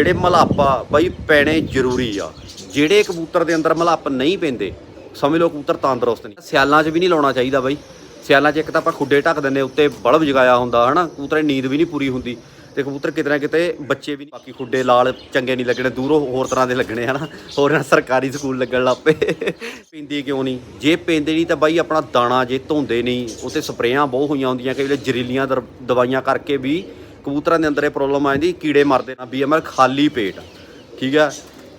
ਜਿਹੜੇ ਮਲਾਪਾ ਬਾਈ ਪੈਣੇ ਜ਼ਰੂਰੀ ਆ, ਜਿਹੜੇ ਕਬੂਤਰ ਦੇ ਅੰਦਰ ਮਲਾਪ ਨਹੀਂ ਪੈਂਦੇ, ਸਮਝ ਲਓ ਕਬੂਤਰ ਤੰਦਰੁਸਤ ਨਹੀਂ। ਸਿਆਲਾਂ 'ਚ ਵੀ ਨਹੀਂ ਲਾਉਣਾ ਚਾਹੀਦਾ ਬਾਈ। ਸਿਆਲਾਂ 'ਚ ਇੱਕ ਤਾਂ ਆਪਾਂ ਖੁੱਡੇ ਢੱਕ ਦਿੰਦੇ, ਉੱਤੇ ਬਲਬ ਜਗਾਇਆ ਹੁੰਦਾ, ਹਨਾ? ਕਬੂਤਰਾਂ ਦੀ ਨੀਂਦ ਵੀ ਨਹੀਂ ਪੂਰੀ ਹੁੰਦੀ ਤੇ ਕਬੂਤਰ ਕਿਤੇ ਨਾ ਕਿਤੇ ਬੱਚੇ ਵੀ ਬਾਕੀ ਖੁੱਡੇ ਲਾਲ ਚੰਗੇ ਨਹੀਂ ਲੱਗਣੇ, ਦੂਰੋਂ ਹੋਰ ਤਰ੍ਹਾਂ ਦੇ ਲੱਗਣੇ, ਹਨਾ? ਹੋਰ ਨਾ ਸਰਕਾਰੀ ਸਕੂਲ ਲੱਗਣ ਲੱਪੇ ਪੈਂਦੀ ਕਿਉਂ ਨਹੀਂ? ਜੇ ਪੈਂਦੇ ਨਹੀਂ ਤਾਂ ਬਾਈ ਆਪਣਾ ਦਾਣਾ ਜੇ ਧੋਂਦੇ ਨਹੀਂ ਉੱਤੇ ਸਪਰੇਆਂ ਬਹੁਤ ਹੋਈਆਂ ਹੁੰਦੀਆਂ, ਕਈ ਵੇਲੇ ਜ਼ਹਿਰੀਲੀਆਂ ਦਰ- ਦਵਾਈਆਂ ਕਰਕੇ ਵੀ ਕਬੂਤਰਾਂ ਦੇ ਅੰਦਰ ਇਹ ਪ੍ਰੋਬਲਮ ਆ ਜਾਂਦੀ, ਕੀੜੇ ਮਰਦੇ ਨਾ ਬੀਐਮਆਰ ਖਾਲੀ ਪੇਟ, ਠੀਕ ਆ?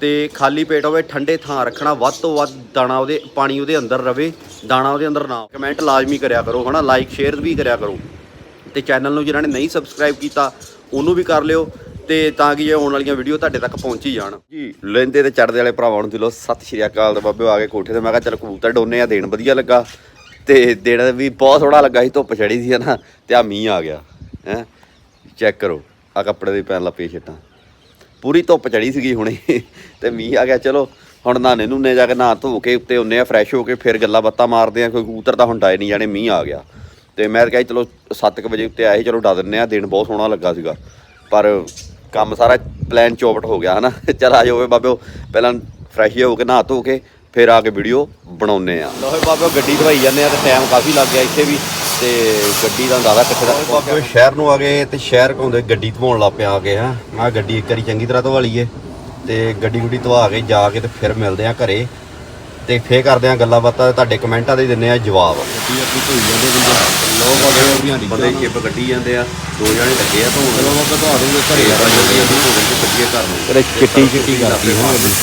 ਤੇ ਖਾਲੀ ਪੇਟ ਹੋਵੇ, ਠੰਡੇ ਥਾਂ ਰੱਖਣਾ, ਵੱਧ ਤੋਂ ਵੱਧ ਦਾਣਾ ਉਹਦੇ, ਪਾਣੀ ਉਹਦੇ ਅੰਦਰ ਰਵੇ, ਦਾਣਾ ਉਹਦੇ ਅੰਦਰ ਨਾ ਕਮੈਂਟ ਲਾਜ਼ਮੀ ਕਰਿਆ ਕਰੋ, ਹਨਾ? ਲਾਈਕ ਸ਼ੇਅਰ ਵੀ ਕਰਿਆ ਕਰੋ। ਤੇ ਚੈਨਲ ਨੂੰ ਜਿਨ੍ਹਾਂ ਨੇ ਨਹੀਂ ਸਬਸਕ੍ਰਾਈਬ ਕੀਤਾ, ਉਹਨੂੰ ਵੀ ਕਰ ਲਿਓ ਤੇ ਤਾਂ ਕਿ ਇਹ ਆਉਣ ਵਾਲੀਆਂ ਵੀਡੀਓ ਤੁਹਾਡੇ ਤੱਕ ਪਹੁੰਚੀ ਜਾਣ। ਜੀ, ਲੈਂਦੇ ਤੇ ਚੜਦੇ ਵਾਲੇ ਭਰਾਵਾਂ ਨੂੰ ਦਿਲੋਂ ਸਤਿ ਸ਼੍ਰੀ ਅਕਾਲ ਤੇ ਬਾਬੇ ਆ ਕੇ ਕੋਠੇ ਤੇ, ਮੈਂ ਕਿਹਾ ਚੱਲ ਕਬੂਤਰ ਡੋਨੇ ਆ, ਦੇਣ ਵਧੀਆ ਲੱਗਾ। ਤੇ ਦਿਨ ਵੀ ਬਹੁਤ ਸੋਹਣਾ ਲੱਗਾ ਸੀ, ਧੁੱਪ ਚੜੀ ਸੀ ਨਾ ਤੇ ਆ ਮੀਂਹ ਆ ਗਿਆ, ਹੈ? ਚੈੱਕ ਕਰੋ ਆ ਕੱਪੜੇ ਦੇ ਪੈਣ ਲੱਪੇ ਛੱਟਾਂ ਪੂਰੀ ਧੁੱਪ ਚੜੀ ਸੀਗੀ ਹੁਣੇ, ਤੇ ਮੀਂਹ ਆ ਗਿਆ, ਚਲੋ, ਹੁਣ ਨਹਾਣੇ ਨੂਨੇ ਜਾ ਕੇ ਨਹਾ ਧੋ ਕੇ ਉੱਤੇ ਹੁੰਨੇ ਆ ਫਰੈਸ਼ ਹੋ ਕੇ ਫਿਰ ਗੱਲਾਂ ਬਾਤਾਂ ਮਾਰਦੇ ਆ, ਕੋਈ ਕਬੂਤਰ ਤਾਂ ਹੁਣ ਡਾਏ ਨਹੀਂ ਜਾਣੇ ਮੀਂਹ ਆ ਗਿਆ। ਤੇ ਮੈਂ ਕਿਹਾ ਚਲੋ 7:00 ਵਜੇ ਉੱਤੇ ਆਏ ਚਲੋ ਡਾ ਦਿੰਨੇ ਆ, ਦਿਨ ਬਹੁਤ ਸੋਹਣਾ ਲੱਗਾ ਸੀਗਾ। ਪਰ ਕੰਮ ਸਾਰਾ ਪਲਾਨ ਚੌਪਟ ਹੋ ਗਿਆ, ਹਨਾ? ਚਲ ਆ ਜਾਓਵੇ ਬਾਬਿਓ, ਪਹਿਲਾਂ ਫਰੈਸ਼ ਹੋ ਕੇ ਨਹਾ ਧੋ ਕੇ, ਫਿਰ ਆ ਕੇ ਵੀਡੀਓ ਬਣਾਉਨੇ ਆ। ਲੋ ਬਾਬਿਓ, ਗੱਡੀ ਧਵਾਈ ਜਾਂਦੇ ਆ, ਤੇ ਟਾਈਮ ਕਾਫੀ ਲੱਗ ਗਿਆ ਇੱਥੇ ਵੀ। ਤੇ ਗੱਡੀ ਦਾ ਜ਼ਿਆਦਾ ਕਿੱਥੇ ਦਾ? ਬਾਬਿਓ ਸ਼ਹਿਰ ਨੂੰ ਆ ਗਏ ਤੇ ਸ਼ਹਿਰ ਘੁੰਮਦੇ ਗੱਡੀ ਧਵਾਉਣ ਲੱਗ ਪਿਆ ਆ ਕੇ ਹਾਂ। ਮੈਂ ਗੱਡੀ ਇੱਕ ਵਾਰੀ ਚੰਗੀ ਤਰ੍ਹਾਂ ਧਵਾ ਲਈਏ ਤੇ ਗੱਡੀ ਗੁੱਡੀ ਧਵਾ ਕੇ ਜਾ ਕੇ ਤੇ ਫਿਰ ਮਿਲਦੇ ਆ ਘਰੇ ਤੇ ਫੇਰ ਕਰਦੇ ਆ ਗੱਲਾਂ ਬਾਤਾਂ ਤੁਹਾਡੇ ਕਮੈਂਟਾਂ ਦੇ ਦਿੰਨੇ ਆ ਜਵਾਬ। ਗੱਡੀ ਆਪਣੀ ਧੋਈ ਜਾਂਦੇ ਬੰਦੇ। ਲੋਕ ਆ ਗਏ ਗੱਡੀ ਜਾਂਦੇ ਆ ਦੋ ਜਣੇ ਲੱਗੇ ਆ ਧੋਣ। ਚਲੋ ਬਾਬਾ ਤੁਹਾਡੇ ਦੇ ਘਰੇ। ਆ ਜਾਂਦੇ ਗੱਡੀ ਹੋ ਗਈ ਕੱਢੀਏ ਘਰ ਨੂੰ। ਤੇਰੇ ਚਿੱਟੀ ਚਿੱਟੀ ਕਰਦੀ ਹਾਂ ਗੱਡੀ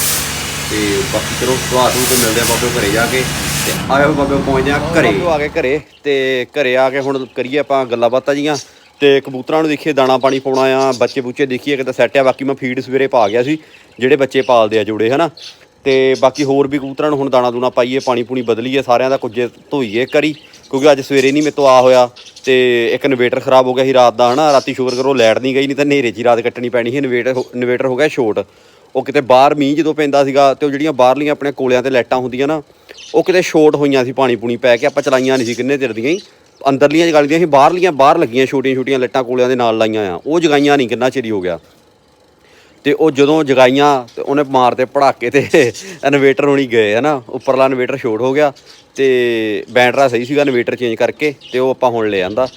ਤੇ ਬਾਕੀ ਚਲੋ ਨੂੰ ਤੇ ਮਿਲਦੇ ਆ ਬਾਬੇ ਘਰੇ ਜਾ ਕੇ। ਤੇ ਆਇਓ ਬਾਬੇ ਪਹੁੰਚਦੇ ਆ ਘਰੇ। ਆ ਕੇ ਘਰੇ ਤੇ ਘਰੇ ਆ ਕੇ ਹੁਣ ਕਰੀਏ ਆਪਾਂ ਗੱਲਾਂ ਬਾਤਾਂ ਜੀਆਂ। ਤੇ ਕਬੂਤਰਾਂ ਨੂੰ ਦੇਖੀਏ ਦਾਣਾ ਪਾਣੀ ਪਾਉਣਾ ਆ ਬੱਚੇ ਬੁੱਚੇ ਦੇਖੀਏ ਕਿਤੇ ਸੈੱਟ ਆ ਬਾਕੀ ਮੈਂ ਫੀਡ ਸਵੇਰੇ ਪਾ ਗਿਆ ਸੀ ਜਿਹੜੇ ਬੱਚੇ ਪਾਲਦੇ ਆ ਜੋੜੇ ਹਨਾ। ਤੇ ਬਾਕੀ ਹੋਰ ਵੀ ਕਬੂਤਰਾਂ ਨੂੰ ਹੁਣ ਦਾਣਾ ਦੂਣਾ ਪਾਈਏ ਪਾਣੀ ਪੂਣੀ ਬਦਲੀਏ ਸਾਰਿਆਂ ਦਾ ਕੁਝੇ ਧੋਈਏ ਕਰੀ ਕਿਉਂਕਿ ਅੱਜ ਸਵੇਰੇ ਨਹੀਂ ਮੇਰੇ ਤੋਂ ਆ ਹੋਇਆ। ਤੇ ਇੱਕ ਇਨਵੇਟਰ ਖਰਾਬ ਹੋ ਗਿਆ ਸੀ ਰਾਤ ਦਾ ਹਨਾ। ਰਾਤੀ ਸ਼ੁਕਰ ਕਰੋ ਲਾਈਟ ਨਹੀਂ ਗਈ ਨਹੀਂ ਤਾਂ ਹਨੇਰੇ 'ਚ ਰਾਤ ਕੱਟਣੀ ਪੈਣੀ ਸੀ ਇਨਵੇਟਰ ਇਨਵੇਟਰ ਹੋ ਗਿਆ ਸ਼ੋਰਟ ਉਹ ਕਿਤੇ ਬਾਹਰ ਮੀਂਹ ਜਦੋਂ ਪੈਂਦਾ ਸੀਗਾ ਤੇ ਉਹ ਜਿਹੜੀਆਂ ਬਾਹਰਲੀਆਂ ਆਪਣੇ ਕੋਲਿਆਂ ਤੇ ਲਾਈਟਾਂ ਹੁੰਦੀਆਂ ਨਾ ਉਹ ਕਿਤੇ ਸ਼ੋਰਟ ਹੋਈਆਂ ਸੀ ਪਾਣੀ ਪੂਣੀ ਪੈ ਕੇ, ਆਪਾਂ ਚਲਾਈਆਂ ਨਹੀਂ ਸੀ ਕਿੰਨੇ ਚਿਰ ਦੀਆਂ ਹੀ। ਅੰਦਰਲੀਆਂ ਜਗਾਲੀਆਂ ਸੀ, ਬਾਹਰਲੀਆਂ, ਬਾਹਰ ਲੱਗੀਆਂ ਛੋਟੀਆਂ ਛੋਟੀਆਂ ਲਾਈਟਾਂ ਕੋਲਿਆਂ ਦੇ ਨਾਲ ਲਾਈਆਂ ਆ। ਉਹ ਜਗਾਈਆਂ ਨਹੀਂ, ਕਿੰਨਾ ਚਿਰ ਹੋ ਗਿਆ। ਤੇ ਉਹ ਜਦੋਂ ਜਗਾਈਆਂ, ਤੇ ਉਹਨੇ ਮਾਰਤੇ ਪੜਾਕੇ ਤੇ ਇਨਵੇਟਰ ਹੋਣੀ ਗਏ, ਹਨਾ। ਉੱਪਰਲਾ ਇਨਵੇਟਰ ਸ਼ੋਰਟ ਹੋ ਗਿਆ ਤੇ ਬੈਟਰਾ ਸਹੀ ਸੀਗਾ ਇਨਵੇਟਰ ਚੇਂਜ ਕਰਕੇ ਤੇ ਉਹ ਆਪਾਂ ਹੁਣ ਲੈ ਆਂਦਾ।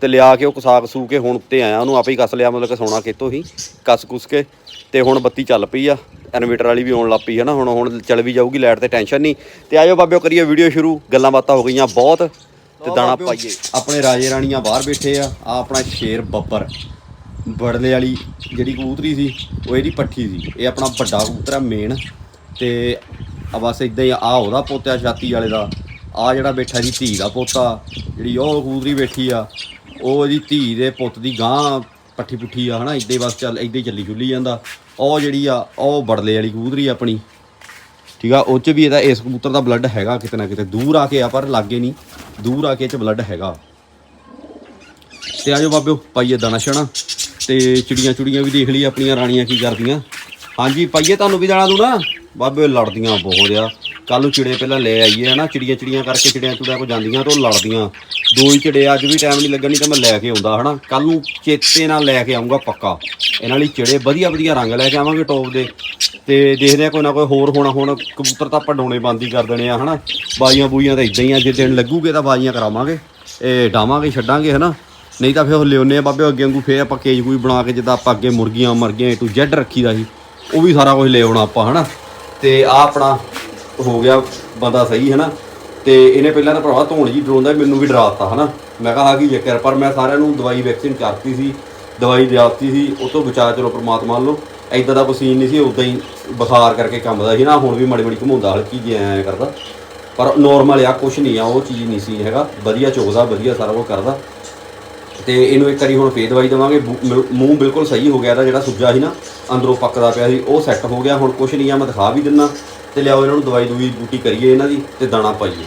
ਤੇ ਲਿਆ ਕੇ ਉਹ ਕਸਾ ਕਸੂ ਕੇ ਹੁਣ ਉੱਤੇ ਆਇਆ, ਉਹਨੂੰ ਆਪੇ ਹੀ ਕੱਸ ਲਿਆ, ਮਤਲਬ ਕਿ ਸੋਨਾ ਕਿਤੋਂ ਹੀ ਕੱਸ ਕੁਸ ਕੇ। ਤੇ ਹੁਣ ਬੱਤੀ ਚੱਲ ਪਈ ਆ ਇਨਵੇਟਰ ਵਾਲੀ ਵੀ ਆਉਣ ਲੱਗ ਪਈ ਹਨਾ ਹੁਣ ਹੁਣ ਚੱਲ ਵੀ ਜਾਊਗੀ ਲਾਈਟ ਤੇ ਟੈਨਸ਼ਨ ਨਹੀਂ। ਤੇ ਆਜੋ ਬਾਬਿਓ ਕਰੀਏ ਵੀਡੀਓ ਸ਼ੁਰੂ ਗੱਲਾਂ ਬਾਤਾਂ ਹੋ ਗਈਆਂ ਬਹੁਤ ਤੇ ਦਾਣਾ ਪਾਈਏ। ਆਪਣੇ ਰਾਜੇ ਰਾਣੀਆਂ ਬਾਹਰ ਬੈਠੇ ਆ ਆ ਆਪਣਾ ਸ਼ੇਰ ਬੱਬਰ। ਬੜਲੇ ਵਾਲੀ ਜਿਹੜੀ ਕਬੂਤਰੀ ਸੀ ਉਹ ਇਹਦੀ ਪੱਠੀ ਸੀ। ਇਹ ਆਪਣਾ ਵੱਡਾ ਕਬੂਤਰ ਆ ਮੇਨ ਤੇ ਆ ਬਸ ਇਦਾਂ ਹੀ ਆ ਉਹਦਾ ਪੋਤਿਆ ਛਾਤੀ ਵਾਲੇ ਦਾ। ਆ ਜਿਹੜਾ ਬੈਠਾ ਜੀ ਧੀ ਦਾ ਪੋਤਾ ਜਿਹੜੀ ਉਹ ਕਬੂਤਰੀ ਬੈਠੀ ਆ ਉਹ ਇਹਦੀ ਧੀ ਦੇ ਪੁੱਤ ਦੀ ਗਾਂ ਪੱਠੀ ਪੁੱਠੀ ਆ, ਹਨਾ? ਇਦਾਂ ਹੀ ਬਸ ਚੱਲ ਇਦਾਂ ਹੀ ਚੱਲੀ ਛੁੱਲੀ ਜਾਂਦਾ। ਉਹ ਜਿਹੜੀ ਆ, ਉਹ ਬੜਲੇ ਵਾਲੀ ਕਬੂਤਰੀ ਆ ਆਪਣੀ। ਠੀਕ ਆ? ਉਹ ਚ ਵੀ ਇਹਦਾ, ਇਸ ਕਬੂਤਰ ਦਾ ਬਲੱਡ ਹੈਗਾ ਕਿਤੇ ਨਾ ਕਿਤੇ। ਦੂਰ ਆ ਕੇ ਆ, ਪਰ ਲਾਗੇ ਨਹੀਂ। ਦੂਰ ਆ ਕੇ ਇਹ ਚ ਬਲੱਡ ਹੈਗਾ। ਤੇ ਆਜੋ ਬਾਬਿਓ, ਪਾਈਏ ਦਾਣਾ ਛਣਾ ਤੇ ਚਿੜੀਆਂ ਚੁੜੀਆਂ ਵੀ ਦੇਖ ਲਈ ਆਪਣੀਆਂ, ਰਾਣੀਆਂ ਕੀ ਕਰਦੀਆਂ। ਹਾਂਜੀ, ਪਾਈਏ ਤੁਹਾਨੂੰ ਵੀ ਦਾਣਾ ਦੂਣਾ ਬਾਬੇ ਉਹ ਲੜਦੀਆਂ ਬਹੁਤ ਆ। ਕੱਲ ਨੂੰ ਚਿੜੇ ਪਹਿਲਾਂ ਲੈ ਆਈਏ, ਹਨਾ? ਚਿੜੀਆਂ ਚਿੜੀਆਂ ਕਰਕੇ ਚਿੜੀਆਂ ਚੁੜੀਆਂ ਕੋ ਜਾਂਦੀਆਂ ਤੇ ਉਹ ਲੜਦੀਆਂ। ਦੋ ਹੀ ਚਿੜੇ ਅੱਜ ਵੀ ਟਾਈਮ ਨਹੀਂ ਲੱਗਣ ਨਹੀਂ ਤਾਂ ਮੈਂ ਲੈ ਕੇ ਆਉਂਦਾ, ਹਨਾ? ਕੱਲ ਨੂੰ ਚੇਤੇ ਨਾਲ ਲੈ ਕੇ ਆਉਂਗਾ ਪੱਕਾ। ਇਹਨਾਂ ਲਈ ਚਿੜੇ ਵਧੀਆ ਵਧੀਆ ਰੰਗ ਲੈ ਕੇ ਆਵਾਂਗੇ ਟੌਪ ਦੇ। ਤੇ ਦੇਖਦੇ ਆ ਕੋਈ ਨਾ ਕੋਈ ਹੋਰ ਹੋਣਾ, ਹੁਣ ਕਬੂਤਰ ਤਾਂ ਆਪਾਂ ਡਾਉਣੇ ਬੰਦ ਹੀ ਕਰ ਦੇਣੇ ਆ, ਹਨਾ? ਬਾਜੀਆਂ ਬੂਈਆਂ ਤਾਂ ਇਦਾਂ ਹੀ ਆ, ਜੇ ਦਿਨ ਲੱਗੂਗੇ ਤਾਂ ਬਾਜੀਆਂ ਕਰਾਵਾਂਗੇ। ਇਹ ਡਾਵਾਂਗੇ, ਛੱਡਾਂਗੇ, ਹਨਾ? ਨਹੀਂ ਤਾਂ ਫਿਰ ਉਹ ਲਿਓਨੇ ਆ ਬਾਬੇ ਅੱਗੇ ਵਾਂਗੂ ਫੇਰ ਆਪਾਂ ਕੇਜ ਕੋਈ ਬਣਾ ਕੇ ਜਿੱਦਾਂ ਆਪਾਂ ਅੱਗੇ ਮੁਰਗੀਆਂ, ਮਰਗੀਆਂ ਗਈਆਂ ਟੂ ਜ਼ੈਡ ਰੱਖੀਦਾ ਸੀ, ਉਹ ਵੀ ਸਾਰਾ ਕੁਝ ਲੈ ਆਉਣਾ ਆਪਾਂ, ਹਨਾ? ਤੇ ਆ ਆਪਣਾ ਹੋ ਗਿਆ ਬੰਦਾ ਸਹੀ ਹੈ ਨਾ ਤੇ ਇਹਨੇ ਪਹਿਲਾਂ ਤਾਂ ਭਰਾਵਾ ਧੋਣ ਜੀ ਡਰਾਉਂਦਾ ਮੈਨੂੰ ਵੀ ਡਰਾਤਾ ਹਨਾ? ਮੈਂ ਕਿਹਾ ਕਿ ਕੀ ਪਰ ਮੈਂ ਸਾਰਿਆਂ ਨੂੰ ਦਵਾਈ ਵੈਕਸੀਨ ਕਰਤੀ ਸੀ, ਦਵਾਈ ਦਿਆਤੀ ਸੀ, ਉਹ ਤੋਂ ਬਚਾ ਚਲੋ ਪ੍ਰਮਾਤਮਾ ਵੱਲੋਂ। ਐਦਾਂ ਦਾ ਪਸੀਨ ਨਹੀਂ ਸੀ ਉਦਾਂ ਹੀ ਬੁਖਾਰ ਕਰਕੇ ਕੰਬਦਾ ਸੀ ਨਾ, ਹੁਣ ਵੀ ਮੜੀ ਮੜੀ ਘੁਮਾਉਂਦਾ, ਹਲਕੀ ਜਿਹੀ ਐਂ ਕਰਦਾ। ਪਰ ਨੋਰਮਲ ਆ, ਕੁਛ ਨਹੀਂ ਆ, ਉਹ ਚੀਜ਼ ਨਹੀਂ ਸੀ ਹੈਗਾ। ਵਧੀਆ ਚੋਕਦਾ ਵਧੀਆ ਸਾਰਾ ਕੁਝ ਕਰਦਾ। ਤੇ ਇਹਨੂੰ ਇੱਕ ਵਾਰੀ ਹੁਣ ਫੇਰ ਦਵਾਈ ਦੇਵਾਂਗੇ, ਬੂ- ਮ- ਮੂੰਹ ਬਿਲਕੁਲ ਸਹੀ ਹੋ ਗਿਆ ਇਹਦਾ ਜਿਹੜਾ ਸੁੱਜਾ ਸੀ ਨਾ। ਅੰਦਰੋਂ ਪੱਕਦਾ ਪਿਆ ਸੀ ਉਹ ਸੈੱਟ ਹੋ ਗਿਆ ਹੁਣ ਕੁਛ ਨਹੀਂ ਆ ਮੈਂ ਦਿਖਾ ਵੀ ਦਿੰਨਾ। ਤੇ ਲਿਆਓ ਇਹਨਾਂ ਨੂੰ ਦਵਾਈ ਦੂਈ ਬੂਟੀ ਕਰੀਏ ਇਹਨਾਂ ਦੀ ਤੇ ਦਾਣਾ ਪਾਈਏ।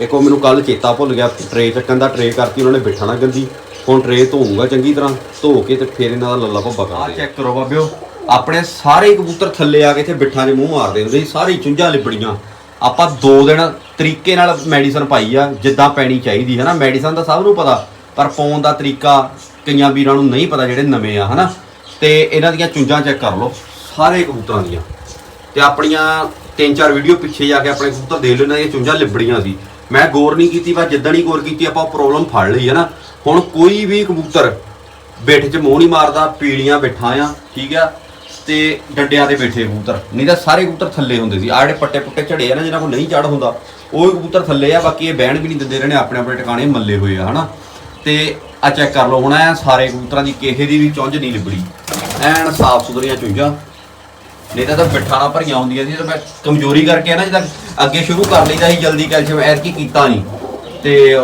ਇੱਕ ਉਹ ਮੈਨੂੰ ਕੱਲ ਚੇਤਾ ਭੁੱਲ ਗਿਆ ਟਰੇ ਚੱਕਣ ਦਾ ਟਰੇ ਕਰਤੀ ਉਹਨਾਂ ਨੇ ਬਿਠਾਣਾ ਗੰਦੀ। ਹੁਣ ਟਰੇ ਧੋਊਂਗਾ ਚੰਗੀ ਤਰ੍ਹਾਂ ਧੋ ਕੇ ਤੇ ਫੇਰ ਇਹਨਾਂ ਦਾ ਲੱਲਾ ਭੱਬਾ ਆ ਚੈੱਕ ਕਰੋ ਬਾਬਿਓ ਆਪਣੇ ਸਾਰੇ ਕਬੂਤਰ ਥੱਲੇ ਆ ਕੇ ਇੱਥੇ ਬਿੱਠਾਂ 'ਚ ਮੂੰਹ ਮਾਰਦੇ ਹੁੰਦੇ ਸੀ ਸਾਰੇ ਚੁੰਝਾਂ ਲਿਬੜੀਆਂ। ਆਪਾਂ ਦੋ ਦਿਨ ਤਰੀਕੇ ਨਾਲ ਮੈਡੀਸਨ ਪਾਈ ਆ ਜਿੱਦਾਂ ਪੈਣੀ ਚਾਹੀਦੀ ਹੈ ਨਾ ਮੈਡੀਸਨ ਤਾਂ ਸਭ ਨੂੰ ਪਤਾ ਪਰ ਪਾਉਣ ਦਾ ਤਰੀਕਾ ਕਈਆਂ ਵੀਰਾਂ ਨੂੰ ਨਹੀਂ ਪਤਾ ਜਿਹੜੇ ਨਵੇਂ ਆ ਹਨਾ? ਤੇ ਇਹਨਾਂ ਦੀਆਂ ਚੁੰਝਾਂ ਚੈੱਕ ਕਰ ਲਓ, ਸਾਰੇ ਕਬੂਤਰਾਂ ਦੀਆਂ। ਤੇ ਆਪਣੀਆਂ ਤਿੰਨ ਚਾਰ ਵੀਡੀਓ ਪਿੱਛੇ ਜਾ ਕੇ ਆਪਣੇ ਕਬੂਤਰ ਦੇਖ ਲਓ, ਇਹਨਾਂ ਦੀਆਂ ਚੁੰਝਾਂ ਲਿਬੜੀਆਂ ਸੀ। ਮੈਂ ਗੌਰ ਨਹੀਂ ਕੀਤੀ ਬਸ ਜਿੱਦਾਂ ਹੀ ਗੌਰ ਕੀਤੀ, ਆਪਾਂ ਉਹ ਪ੍ਰੋਬਲਮ ਫੜ ਲਈ ਹੈ ਨਾ। ਹੁਣ ਕੋਈ ਵੀ ਕਬੂਤਰ ਬੈਠ 'ਚ ਮੂੰਹ ਨਹੀਂ ਮਾਰਦਾ, ਪੀਲੀਆਂ ਬੈਠਾ ਆ, ਠੀਕ ਆ, ਤੇ ਡੰਡਿਆਂ 'ਤੇ ਬੈਠੇ ਕਬੂਤਰ। ਨਹੀਂ ਤਾਂ ਸਾਰੇ ਕਬੂਤਰ ਥੱਲੇ ਹੁੰਦੇ ਸੀ। ਆਹ ਜਿਹੜੇ ਪੱਟੇ ਪੁੱਟੇ ਝੜੇ ਆ ਨਾ ਜਿਹਨਾਂ ਕੋਲ ਨਹੀਂ ਚੜ ਹੁੰਦਾ, ਉਹ ਕਬੂਤਰ ਥੱਲੇ ਆ, ਬਾਕੀ ਇਹ ਬਹਿਣ ਵੀ ਨਹੀਂ ਦਿੰਦੇ ਰਹਿਣੇ ਆਪਣੇ ਆਪਣੇ ਟਿਕਾਣੇ ਮੱਲੇ ਹੋਏ ਆ, ਹਨਾ। ਤੇ ਆ ਚੈੱਕ ਕਰ ਲਓ ਹੁਣ ਐ ਸਾਰੇ ਕਬੂਤਰਾਂ ਦੀ ਕਿਸੇ ਦੀ ਵੀ ਚੁੰਝ ਨਹੀਂ ਲਿਬੜੀ। ਐਨ ਸਾਫ਼ ਸੁਥਰੀਆਂ ਚੁੰਝਾਂ। ਨਹੀਂ ਤਾਂ ਤਾਂ ਬਿਠਾਣਾ ਭਰੀਆਂ ਹੁੰਦੀਆਂ ਸੀ ਤਾਂ ਮੈਂ ਕਮਜ਼ੋਰੀ ਕਰਕੇ ਨਾ, ਜਦੋਂ ਅੱਗੇ ਸ਼ੁਰੂ ਕਰ ਲਈਦਾ ਸੀ, ਜਲਦੀ ਕੈਲਸ਼ੀਅਮ ਐਰ ਕੀ ਕੀਤਾ ਨਹੀਂ। ਤੇ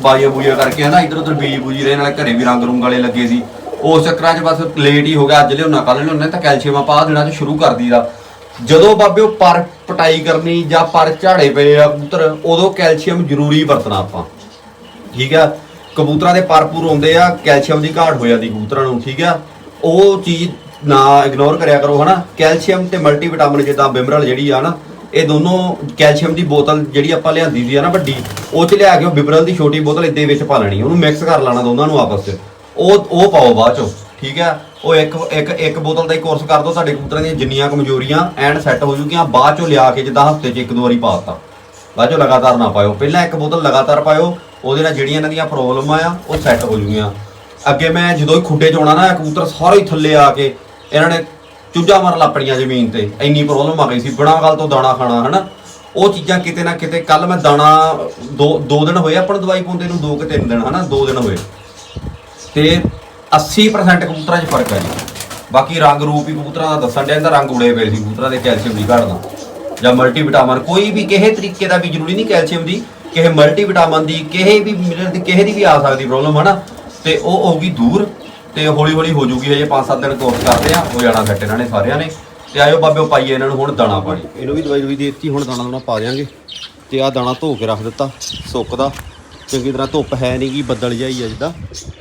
ਬਾਈਆ ਬੂਈਆ ਕਰਕੇ ਨਾ ਇਧਰ ਉਧਰ ਬੀਜ ਬੂਜੀ ਰਹੇ ਨਾਲੇ ਘਰੇ ਵੀ ਰੰਗ ਰੁੰਗ ਵਾਲੇ ਲੱਗੇ ਸੀ। ਉਸ ਚੱਕਰਾਂ 'ਚ ਬਸ ਲੇਟ ਹੀ ਹੋ ਗਿਆ, ਅੱਜ ਲਿਆਉਣਾ ਕੱਲ ਲਿਆਉਣਾ ਤਾਂ ਕੈਲਸ਼ੀਅਮ ਆਪਾਂ ਦੇਣਾ 'ਚ ਸ਼ੁਰੂ ਕਰ ਦਈਦਾ। ਜਦੋਂ ਬਾਬੇ ਉਹ ਪਰ ਪਟਾਈ ਕਰਨੀ ਜਾਂ ਪਰ ਝਾੜੇ ਪਏ ਆ ਕਬੂਤਰ, ਉਦੋਂ ਕੈਲਸ਼ੀਅਮ ਜ਼ਰੂਰੀ ਵਰਤਣਾ ਆਪਾਂ। ਠੀਕ ਆ? ਕਬੂਤਰਾਂ ਦੇ ਪਰਪੂਰ ਆਉਂਦੇ ਆ, ਕੈਲਸ਼ੀਅਮ ਦੀ ਘਾਟ ਹੋ ਜਾਂਦੀ ਕਬੂਤਰਾਂ ਨੂੰ, ਠੀਕ ਆ? ਉਹ ਚੀਜ਼ ਨਾ ਇਗਨੋਰ ਕਰਿਆ ਕਰੋ, ਹਨਾ? ਕੈਲਸ਼ੀਅਮ ਤੇ ਮਲਟੀਵਿਟਾਮਿਨ ਜਿੱਦਾਂ ਬਿਮਰਲ ਜਿਹੜੀ ਆ ਨਾ, ਇਹ ਦੋਨੋਂ ਕੈਲਸ਼ੀਅਮ ਦੀ ਬੋਤਲ ਜਿਹੜੀ ਆਪਾਂ ਲਿਆਂਦੀ ਸੀ ਆ ਨਾ ਵੱਡੀ, ਉਹ ਚ ਲਿਆ ਕੇ ਉਹ ਬਿਮਰਲ ਦੀ ਛੋਟੀ ਬੋਤਲ ਇੱਦੇ ਵਿੱਚ ਪਾ ਲੈਣੀ, ਉਹਨੂੰ ਮਿਕਸ ਕਰ ਲੈਣਾ ਦੋਨਾਂ ਨੂੰ ਆਪਸ ਚ। ਉਹ ਉਹ ਪਾਓ ਬਾਅਦ ਚੋਂ, ਠੀਕ ਹੈ ਉਹ ਇੱਕ ਇੱਕ ਇੱਕ ਬੋਤਲ ਦਾ ਹੀ ਕੋਰਸ ਕਰ ਦਿਓ ਸਾਡੇ ਕਬੂਤਰਾਂ ਦੀਆਂ ਜਿੰਨੀਆਂ ਕਮਜ਼ੋਰੀਆਂ ਐਂਡ ਸੈੱਟ ਹੋ ਜੂਗੀਆਂ ਬਾਅਦ ਚੋਂ ਲਿਆ ਕੇ ਜਿੱਦਾਂ ਹਫ਼ਤੇ 'ਚ ਇੱਕ ਦੋ ਵਾਰੀ ਪਾਤਾ ਬਾਅਦ ਚੋਂ ਲਗਾਤਾਰ ਨਾ ਪਾਇਓ, ਪਹਿਲਾਂ ਇੱਕ ਬੋਤਲ ਲਗਾਤਾਰ ਪਾਇਓ ਉਹਦੇ ਨਾਲ ਜਿਹੜੀਆਂ ਇਹਨਾਂ ਦੀਆਂ ਪ੍ਰੋਬਲਮਾਂ ਆ, ਉਹ ਸੈੱਟ ਹੋ ਜੂਗੀਆਂ। ਅੱਗੇ ਮੈਂ ਜਦੋਂ ਹੀ ਖੁੱਡੇ 'ਚ ਆਉਣਾ ਨਾ, ਕਬੂਤਰ ਸਾਰੇ ਹੀ ਥੱਲੇ ਆ ਕੇ ਇਹਨਾਂ ਨੇ ਚੁੱਜਾ ਮਾਰ ਲਾਪੜੀਆਂ ਜ਼ਮੀਨ ਤੇ। ਇੰਨੀ ਪ੍ਰੋਬਲਮ ਆ ਗਈ ਸੀ। ਬਿਨਾਂ ਗੱਲ ਤੋਂ ਦਾਣਾ ਖਾਣਾ, ਹਨਾ? ਉਹ ਚੀਜ਼ਾਂ ਕਿਤੇ ਨਾ ਕਿਤੇ ਕੱਲ ਮੈਂ ਦਾਣਾ ਦੋ ਦੋ ਦਿਨ ਹੋਏ ਆਪਾਂ ਨੂੰ ਦਵਾਈ ਪਾਉਂਦੇ ਨੂੰ ਦੋ ਕਿ ਤਿੰਨ ਦਿਨ, ਹਨਾ? ਦੋ ਦਿਨ ਹੋਏ। ਤੇ 80% ਕਬੂਤਰਾਂ 'ਚ ਫ਼ਰਕ ਹੈ ਜੀ। ਬਾਕੀ ਰੰਗ ਰੂਪ ਹੀ ਕਬੂਤਰਾਂ ਦਾ ਦੱਸਣ ਡਿਆ, ਇਹਦਾ ਰੰਗ ਉੜੇ ਪਏ ਸੀ ਕਬੂਤਰਾਂ ਦੇ ਕੈਲਸ਼ੀਅਮ ਦੀ ਘਾਟ ਦਾ ਜਾਂ ਮਲਟੀਵਿਟਾਮਿਨ ਕੋਈ ਵੀ ਕਿਸੇ ਤਰੀਕੇ ਦਾ ਵੀ ਜ਼ਰੂਰੀ ਨਹੀਂ ਕੈਲਸ਼ੀਅਮ ਦੀ। ਕਿਸੇ ਮਲਟੀਵਿਟਾਮਿਨ ਦੀ ਕਿਸੇ ਵੀ ਮਿਨਰਲ ਦੀ ਕਿਸੇ ਦੀ ਵੀ ਆ ਸਕਦੀ ਪ੍ਰੋਬਲਮ ਹਨਾ? ਤੇ ਉਹ ਹੋਊਗੀ ਦੂਰ ਤੇ ਹੌਲੀ ਹੌਲੀ ਹੋ ਜੂਗੀ, ਹਜੇ 5-7 ਦਿਨ ਕੋਰਸ ਕਰਦੇ ਆ ਹੋ ਜਾਣਾ ਸੈੱਟ ਇਹਨਾਂ ਨੇ ਸਾਰਿਆਂ ਨੇ। ਤੇ ਆਇਓ ਬਾਬਿਓ, ਪਾਈਏ ਇਹਨਾਂ ਨੂੰ ਹੁਣ ਦਾਣਾ ਪਾਣੀ। ਇਹਨੂੰ ਵੀ ਦਵਾਈ ਦਵਾਈ ਦੇ ਦਿੱਤੀ, ਹੁਣ ਦਾਣਾ ਦਾਣਾ ਪਾ ਦਿਆਂਗੇ। ਤੇ ਆ ਦਾਣਾ ਧੋ ਕੇ ਰੱਖ ਦਿੱਤਾ ਸੁੱਕਦਾ ਚੰਗੀ ਤਰ੍ਹਾਂ ਧੁੱਪ ਹੈ ਨਹੀਂ ਗੀ, ਬੱਦਲ ਜਾਈ ਆ ਜਿੱਦਾਂ।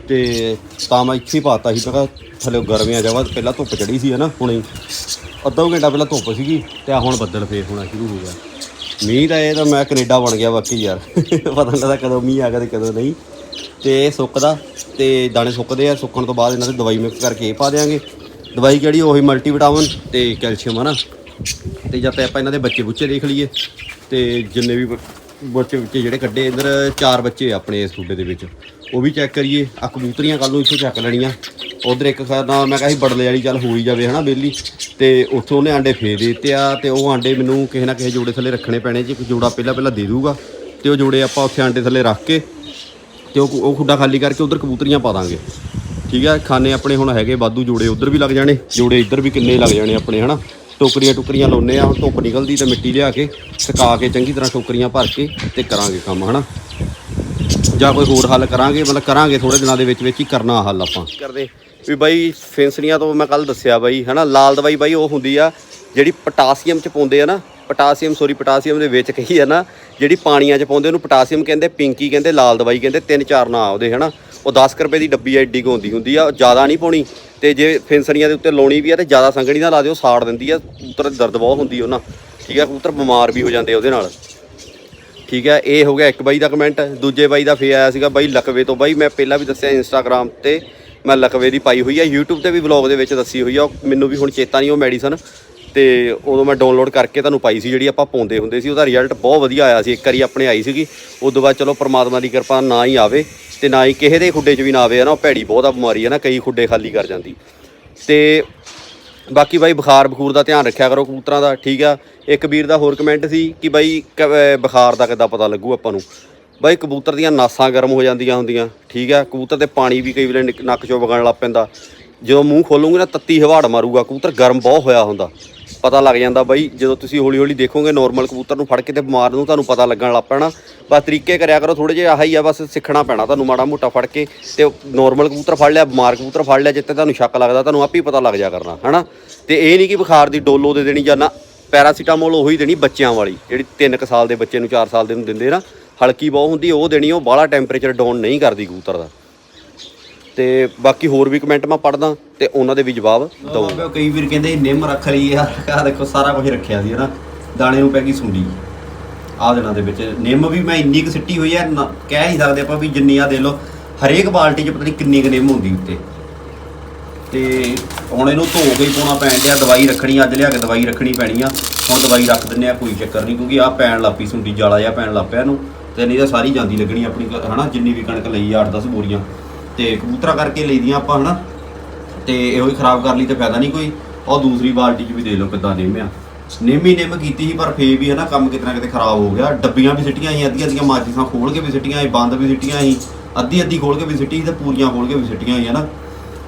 ਤੇ ਤਾਂ ਮੈਂ ਇੱਥੇ ਹੀ ਪਾਤਾ ਸੀ, ਮੈਂ ਕਿਹਾ ਥੱਲੇ ਗਰਮੀਆਂ ਜਗ੍ਹਾ ਪਹਿਲਾਂ ਧੁੱਪ ਚੜੀ ਸੀ, ਹਨਾ, ਹੁਣੇ ਅੱਧਾ ਕੁ ਘੰਟਾ ਪਹਿਲਾਂ ਧੁੱਪ ਸੀਗੀ, ਤੇ ਆ ਹੁਣ ਬੱਦਲ ਫੇਰ ਹੋਣਾ ਸ਼ੁਰੂ ਹੋ ਗਿਆ। ਮੀਂਹ ਤਾਂ ਇਹ ਤਾਂ ਮੈਂ ਕੈਨੇਡਾ ਬਣ ਗਿਆ ਬਾਕੀ ਯਾਰ। ਪਤਾ ਨਹੀਂ ਲੱਗਦਾ ਕਦੋਂ ਮੀਂਹ ਆ ਗਿਆ ਤੇ ਕਦੋਂ ਨਹੀਂ। ਤੇ ਇਹ ਸੁੱਕਦਾ, ਤੇ ਦਾਣੇ ਸੁੱਕਦੇ ਆ, ਸੁੱਕਣ ਤੋਂ ਬਾਅਦ ਇਹਨਾਂ ਤੇ ਦਵਾਈ ਮਿਕਸ ਕਰਕੇ ਇਹ ਪਾ ਦੇਾਂਗੇ ਦਵਾਈ ਕਿਹੜੀ? ਉਹੀ ਮਲਟੀਵਿਟਾਮਿਨ ਤੇ ਕੈਲਸ਼ੀਅਮ ਹਨਾ ਤੇ ਜਦ ਤੱਕ ਆਪਾਂ ਇਹਨਾਂ ਦੇ ਬੱਚੇ ਬੁੱਚੇ ਦੇਖ ਲਈਏ। ਤੇ ਜਿੰਨੇ ਵੀ ਬ- ਬੱਚੇ ਬੱਚੇ ਜਿਹੜੇ ਕੱਢੇ, ਇੱਧਰ ਚਾਰ ਬੱਚੇ ਆਪਣੇ ਇਸ ਸੂਬੇ ਦੇ ਵਿੱਚ। ਉਹ ਵੀ ਚੈੱਕ ਕਰੀਏ। ਆ ਕਬੂਤਰੀਆਂ ਕੱਲ ਨੂੰ ਇੱਥੋਂ ਚੱਕ ਲੈਣੀਆਂ। ਉਧਰ ਇੱਕ ਖਾਨਾ ਮੈਂ ਕਿਹਾ ਸੀ ਬੜਲੇ ਵਾਲੀ, ਚੱਲ ਹੋ ਹੀ ਜਾਵੇ ਹਨਾ ਬੇਲੀ। ਤੇ ਉੱਥੋਂ ਉਹਨੇ ਆਂਡੇ ਫੇਰ ਦੇ ਦਿੱਤੇ ਆ ਤੇ ਉਹ ਆਂਡੇ ਮੈਨੂੰ ਕਿਸੇ ਨਾ ਕਿਸੇ ਜੋੜੇ ਥੱਲੇ ਰੱਖਣੇ ਪੈਣੇ ਜੀ, ਇੱਕ ਜੋੜਾ ਪਹਿਲਾਂ ਪਹਿਲਾਂ ਦੇ ਦੂਗਾ। ਤੇ ਉਹ ਜੋੜੇ ਆਪਾਂ ਉੱਥੇ ਆਂਡੇ ਥੱਲੇ ਰੱਖ ਕੇ ਤੇ ਉਹ ਉਹ ਖੁੱਡਾ ਖਾਲੀ ਕਰਕੇ ਉਧਰ ਕਬੂਤਰੀਆਂ ਪਾ ਦਾਂਗੇ। ਠੀਕ ਆ, ਖਾਨੇ ਆਪਣੇ ਹੁਣ ਹੈਗੇ ਬਾਦੂ ਜੋੜੇ, ਉਧਰ ਵੀ ਲੱਗ ਜਾਣੇ। ਜੋੜੇ ਇੱਧਰ ਵੀ ਕਿੰਨੇ ਲੱਗ ਜਾਣੇ ਆਪਣੇ ਹਨਾ। ਟੋਕਰੀਆਂ ਟੁਕਰੀਆਂ ਲਾਉਨੇ ਆ ਹੁਣ ਧੁੱਪ ਨਿਕਲਦੀ ਤੇ ਮਿੱਟੀ ਲਿਆ ਕੇ, ਸੁਕਾ ਕੇ ਚੰਗੀ ਤਰ੍ਹਾਂ ਟੋਕਰੀਆਂ ਭਰ ਕੇ ਤੇ ਕਰਾਂਗੇ ਕੰਮ ਹਨਾ। ਜਾਂ ਕੋਈ ਹੋਰ ਹੱਲ ਕਰਾਂਗੇ, ਮਤਲਬ ਕਰਾਂਗੇ ਥੋੜੇ ਦਿਨਾਂ ਦੇ ਵਿੱਚ ਵਿੱਚ ਹੀ ਕਰਨਾ ਹੱਲ ਆਪਾਂ। ਕਰਦੇ। ਵੀ ਬਾਈ ਫੈਂਸਰੀਆਂ ਤੋਂ ਮੈਂ ਕੱਲ ਦੱਸਿਆ ਬਾਈ, ਹਨਾ? ਲਾਲ ਦਵਾਈ ਬਾਈ, ਉਹ ਹੁੰਦੀ ਆ, ਜਿਹੜੀ ਪੋਟਾਸੀਅਮ ਚ ਪਾਉਂਦੇ ਆ ਨਾ, ਪੋਟਾਸੀਅਮ ਸੋਰੀ ਪੋਟਾਸੀਅਮ ਦੇ ਵਿੱਚ ਕਹੀ ਆ ਨਾ, ਜਿਹੜੀ ਪਾਣੀਆਂ ਚ ਪਾਉਂਦੇ, ਉਹਨੂੰ ਪੋਟਾਸੀਅਮ ਕਹਿੰਦੇ, ਪਿੰਕੀ ਕਹਿੰਦੇ, ਲਾਲ ਦਵਾਈ ਕਹਿੰਦੇ, ਤਿੰਨ ਚਾਰ ਨਾਂ ਉਹਦੇ ਹਨਾ? ਉਹ 10 ਕੁ ਰੁਪਏ ਦੀ ਡੱਬੀ ਐਡੀ ਕੁ ਹੁੰਦੀ ਹੁੰਦੀ ਆ ਜ਼ਿਆਦਾ ਨਹੀਂ ਪਾਉਣੀ। ਤੇ ਜੇ ਫੈਂਸਰੀਆਂ ਦੇ ਉੱਤੇ ਲਾਉਣੀ ਵੀ ਆ, ਤੇ ਜ਼ਿਆਦਾ ਸੰਗਣੀ ਨਾਲ ਲਾ ਦਿਓ, ਸਾੜ ਦਿੰਦੀ ਆ, ਉਤਰ ਦਰਦ ਬਹੁਤ ਹੁੰਦੀ ਉਹਨਾਂ। ਠੀਕ ਆ, ਕਬੂਤਰ ਬਿਮਾਰ ਵੀ ਹੋ ਜਾਂਦੇ ਆ ਉਹਦੇ ਨਾਲ। ਠੀਕ ਹੈ, ਇਹ ਹੋ ਗਿਆ ਇੱਕ ਬਾਈ ਦਾ ਕਮੈਂਟ ਦੂਜੇ ਬਾਈ ਦਾ ਫੇਰ ਆਇਆ ਸੀਗਾ ਬਾਈ ਲਕਵੇ ਤੋਂ। ਬਾਈ, ਮੈਂ ਪਹਿਲਾਂ ਵੀ ਦੱਸਿਆ ਇੰਸਟਾਗ੍ਰam ਤੇ, ਮੈਂ ਲਕਵੇ ਦੀ ਪਾਈ ਹੋਈ ਆ YouTube ਤੇ ਵੀ ਵਲੌਗ ਦੇ ਵਿੱਚ ਦੱਸੀ ਹੋਈ ਆ, ਉਹ ਮੈਨੂੰ ਵੀ ਹੁਣ ਚੇਤਾ ਨਹੀਂ ਉਹ ਮੈਡੀਸਨ ਤੇ ਉਦੋਂ ਮੈਂ ਡਾਊਨਲੋਡ ਕਰਕੇ ਤੁਹਾਨੂੰ ਪਾਈ ਸੀ, ਜਿਹੜੀ ਆਪਾਂ ਪਾਉਂਦੇ ਹੁੰਦੇ ਸੀ, ਉਹਦਾ ਰਿਜ਼ਲਟ ਬਹੁਤ ਵਧੀਆ ਆਇਆ ਸੀ। ਇੱਕ ਵਾਰੀ ਆਪਣੇ ਆਈ ਸੀਗੀ ਉਸ ਤੋਂ ਬਾਅਦ ਚਲੋ ਪ੍ਰਮਾਤਮਾ ਦੀ ਕਿਰਪਾ ਨਾ ਹੀ ਆਵੇ ਤੇ ਨਾ ਹੀ ਕਿਸੇ ਦੇ ਖੁੱਡੇ 'ਚ ਵੀ ਨਾ ਆਵੇ ਹੈ ਨਾ ਉਹ ਭੈੜੀ ਬਹੁਤ ਆ, ਬਿਮਾਰੀ ਹੈ ਨਾ, ਕਈ ਖੁੱਡੇ ਖਾਲੀ ਕਰ ਜਾਂਦੀ। ਤੇ ਬਾਕੀ ਬਾਈ ਬੁਖਾਰ ਬਖੂਰ ਦਾ ਧਿਆਨ ਰੱਖਿਆ ਕਰੋ ਕਬੂਤਰਾਂ ਦਾ, ਠੀਕ ਆ। ਇੱਕ ਵੀਰ ਦਾ ਹੋਰ ਕਮੈਂਟ ਸੀ ਕਿ ਬਾਈ ਕ- ਬੁਖਾਰ ਦਾ ਕਿੱਦਾਂ ਪਤਾ ਲੱਗੂ ਆਪਾਂ ਨੂੰ। ਬਾਈ ਕਬੂਤਰ ਦੀਆਂ ਨਾਸਾਂ ਗਰਮ ਹੋ ਜਾਂਦੀਆਂ ਹੁੰਦੀਆਂ, ਠੀਕ ਆ। ਕਬੂਤਰ ਤੇ ਪਾਣੀ ਵੀ ਕਈ ਵੇਲੇ ਨਿਕ- ਨੱਕ ਚੋਂ ਵਗਣ ਲੱਗ ਪੈਂਦਾ। ਜਦੋਂ ਮੂੰਹ ਖੋਲੂਗੇ ਨਾ ਤੱਤੀ ਹਵਾੜ ਮਾਰੂਗਾ, ਕਬੂਤਰ ਗਰਮ ਬਹੁਤ ਹੋਇਆ ਹੁੰਦਾ। ਪਤਾ ਲੱਗ ਜਾਂਦਾ ਬਾਈ, ਜਦੋਂ ਤੁਸੀਂ ਹੌਲੀ ਹੌਲੀ ਦੇਖੋਗੇ ਨਾਰਮਲ ਕਬੂਤਰ ਨੂੰ ਫੜ ਕੇ ਤੇ ਬਿਮਾਰ ਨੂੰ ਤੁਹਾਨੂੰ ਪਤਾ ਲੱਗਣ ਲੱਗ ਪੈਣਾ। ਬਸ ਤਰੀਕੇ ਕਰਿਆ ਕਰੋ ਥੋੜੇ ਜਿਹਾ ਆਹੀ ਆ, ਬਸ ਸਿੱਖਣਾ ਪੈਣਾ ਤੁਹਾਨੂੰ ਮਾੜਾ ਮੋਟਾ ਫੜ ਕੇ ਤੇ ਨਾਰਮਲ ਕਬੂਤਰ ਫੜ ਲਿਆ, ਬਿਮਾਰ ਕਬੂਤਰ ਫੜ ਲਿਆ ਜਿੱਤੇ ਤੁਹਾਨੂੰ ਸ਼ੱਕ ਲੱਗਦਾ ਤੁਹਾਨੂੰ ਆਪੇ ਹੀ ਪਤਾ ਲੱਗ ਜਾ ਕਰਨਾ, ਹਨਾ? ਤੇ ਇਹ ਨਹੀਂ ਕਿ ਬੁਖਾਰ ਦੀ ਡੋਲੋ ਦੇ ਦੇਣੀ ਜਾਂ ਨਾ, ਪੈਰਾਸੀਟਾਮੋਲ ਉਹੀ ਦੇਣੀ ਬੱਚਿਆਂ ਵਾਲੀ, ਜਿਹੜੀ 3 ਕੁ ਸਾਲ ਦੇ ਬੱਚੇ ਨੂੰ 4 ਸਾਲ ਦੇ ਨੂੰ ਦਿੰਦੇ ਨਾ, ਹਲਕੀ ਬਹੁਤ ਹੁੰਦੀ, ਉਹ ਦੇਣੀ, ਉਹ ਬਾਹਲਾ ਟੈਂਪਰੇਚਰ ਡਾਊਨ ਨਹੀਂ ਕਰਦੀ ਕਬੂਤਰ ਦਾ। ਤੇ ਬਾਕੀ ਹੋਰ ਵੀ ਕਮੈਂਟ ਮੈਂ ਪੜਦਾ ਤੇ ਉਹਨਾਂ ਦੇ ਵੀ ਜਵਾਬ ਦਊਂਗਾ ਕਈ ਵੀਰ ਕਹਿੰਦੇ ਨਿੰਮ ਰੱਖ ਲਈ ਯਾਰ ਆ ਦੇਖੋ, ਸਾਰਾ ਕੁਝ ਰੱਖਿਆ ਸੀ, ਹਨਾ। ਦਾਣੇ ਨੂੰ ਪੈ ਗਈ ਸੁੰਡੀ। ਆਹ ਦਿਨਾਂ ਦੇ ਵਿੱਚ ਨਿੰਮ ਵੀ ਮੈਂ ਇੰਨੀ ਕੁ ਸਿੱਟੀ ਹੋਈ ਹੈ ਕਹਿ ਨਹੀਂ ਸਕਦੇ ਆਪਾਂ ਵੀ ਜਿੰਨੀ ਆ ਦੇ ਲਓ। ਹਰੇਕ ਬਾਲਟੀ 'ਚ ਪਤਾ ਨਹੀਂ ਕਿੰਨੀ ਕੁ ਨਿੰਮ ਹੁੰਦੀ ਉੱਤੇ। ਤੇ ਹੁਣ ਇਹਨੂੰ ਧੋ ਕੇ ਹੀ ਪਾਉਣਾ ਪੈਣ ਡਿਆ, ਦਵਾਈ ਰੱਖਣੀ, ਅੱਜ ਲਿਆ ਕੇ ਦਵਾਈ ਰੱਖਣੀ ਪੈਣੀ ਆ। ਹੁਣ ਦਵਾਈ ਰੱਖ ਦਿੰਨੇ ਆ, ਕੋਈ ਚੱਕਰ ਨਹੀਂ ਕਿਉਂਕਿ ਆ ਪੈਣ ਲੱਪੀ ਸੁੰਡੀ, ਜਾਲਾ ਜਿਹਾ ਪੈਣ ਲੱਪਿਆ ਇਹਨੂੰ। ਤੇ ਨਹੀਂ ਤਾਂ ਸਾਰੀ ਜਾਂਦੀ ਲੱਗਣੀ ਆਪਣੀ ਕ- ਹਨਾ, ਜਿੰਨੀ ਵੀ ਕਣਕ ਲਈ ਆ 8-10 ਬੋਰੀਆਂ। ਤੇ ਕਬੂਤਰਾ ਕਰਕੇ ਲਈਦੀਆਂ ਆਪਾਂ, ਹਨਾ। ਤੇ ਇਹੋ ਹੀ ਖਰਾਬ ਕਰ ਲਈ ਤੇ ਫਾਇਦਾ ਨਹੀਂ ਕੋਈ। ਉਹ ਦੂਸਰੀ ਬਾਲਟੀ 'ਚ ਵੀ ਦੇ ਲਓ ਕਿੱਦਾਂ ਨਿੰਮਿਆ। ਆ ਨਿੰਮ ਹੀ ਨਿੰਮ ਕੀਤੀ ਸੀ, ਪਰ ਫੇਰ ਵੀ ਹੈ ਨਾ ਕੰਮ ਕਿਤਨਾ ਕਿਤੇ ਖਰਾਬ ਹੋ ਗਿਆ। ਡੱਬੀਆਂ ਵੀ ਸਿੱਟੀਆਂ ਸੀ ਅੱਧੀਆਂ ਅੱਧੀਆਂ ਮਾਚੀਸਾਂ ਖੋਲ ਕੇ ਵੀ ਸਿੱਟੀਆਂ ਸੀ, ਬੰਦ ਵੀ ਸਿੱਟੀਆਂ ਸੀ। ਅੱਧੀ ਅੱਧੀ ਖੋਲ ਕੇ ਵੀ ਸਿੱਟੀ ਸੀ ਤੇ ਪੂਰੀਆਂ ਖੋਲ ਕੇ ਵੀ ਸਿੱਟੀਆਂ ਸੀ ਹੈ ਨਾ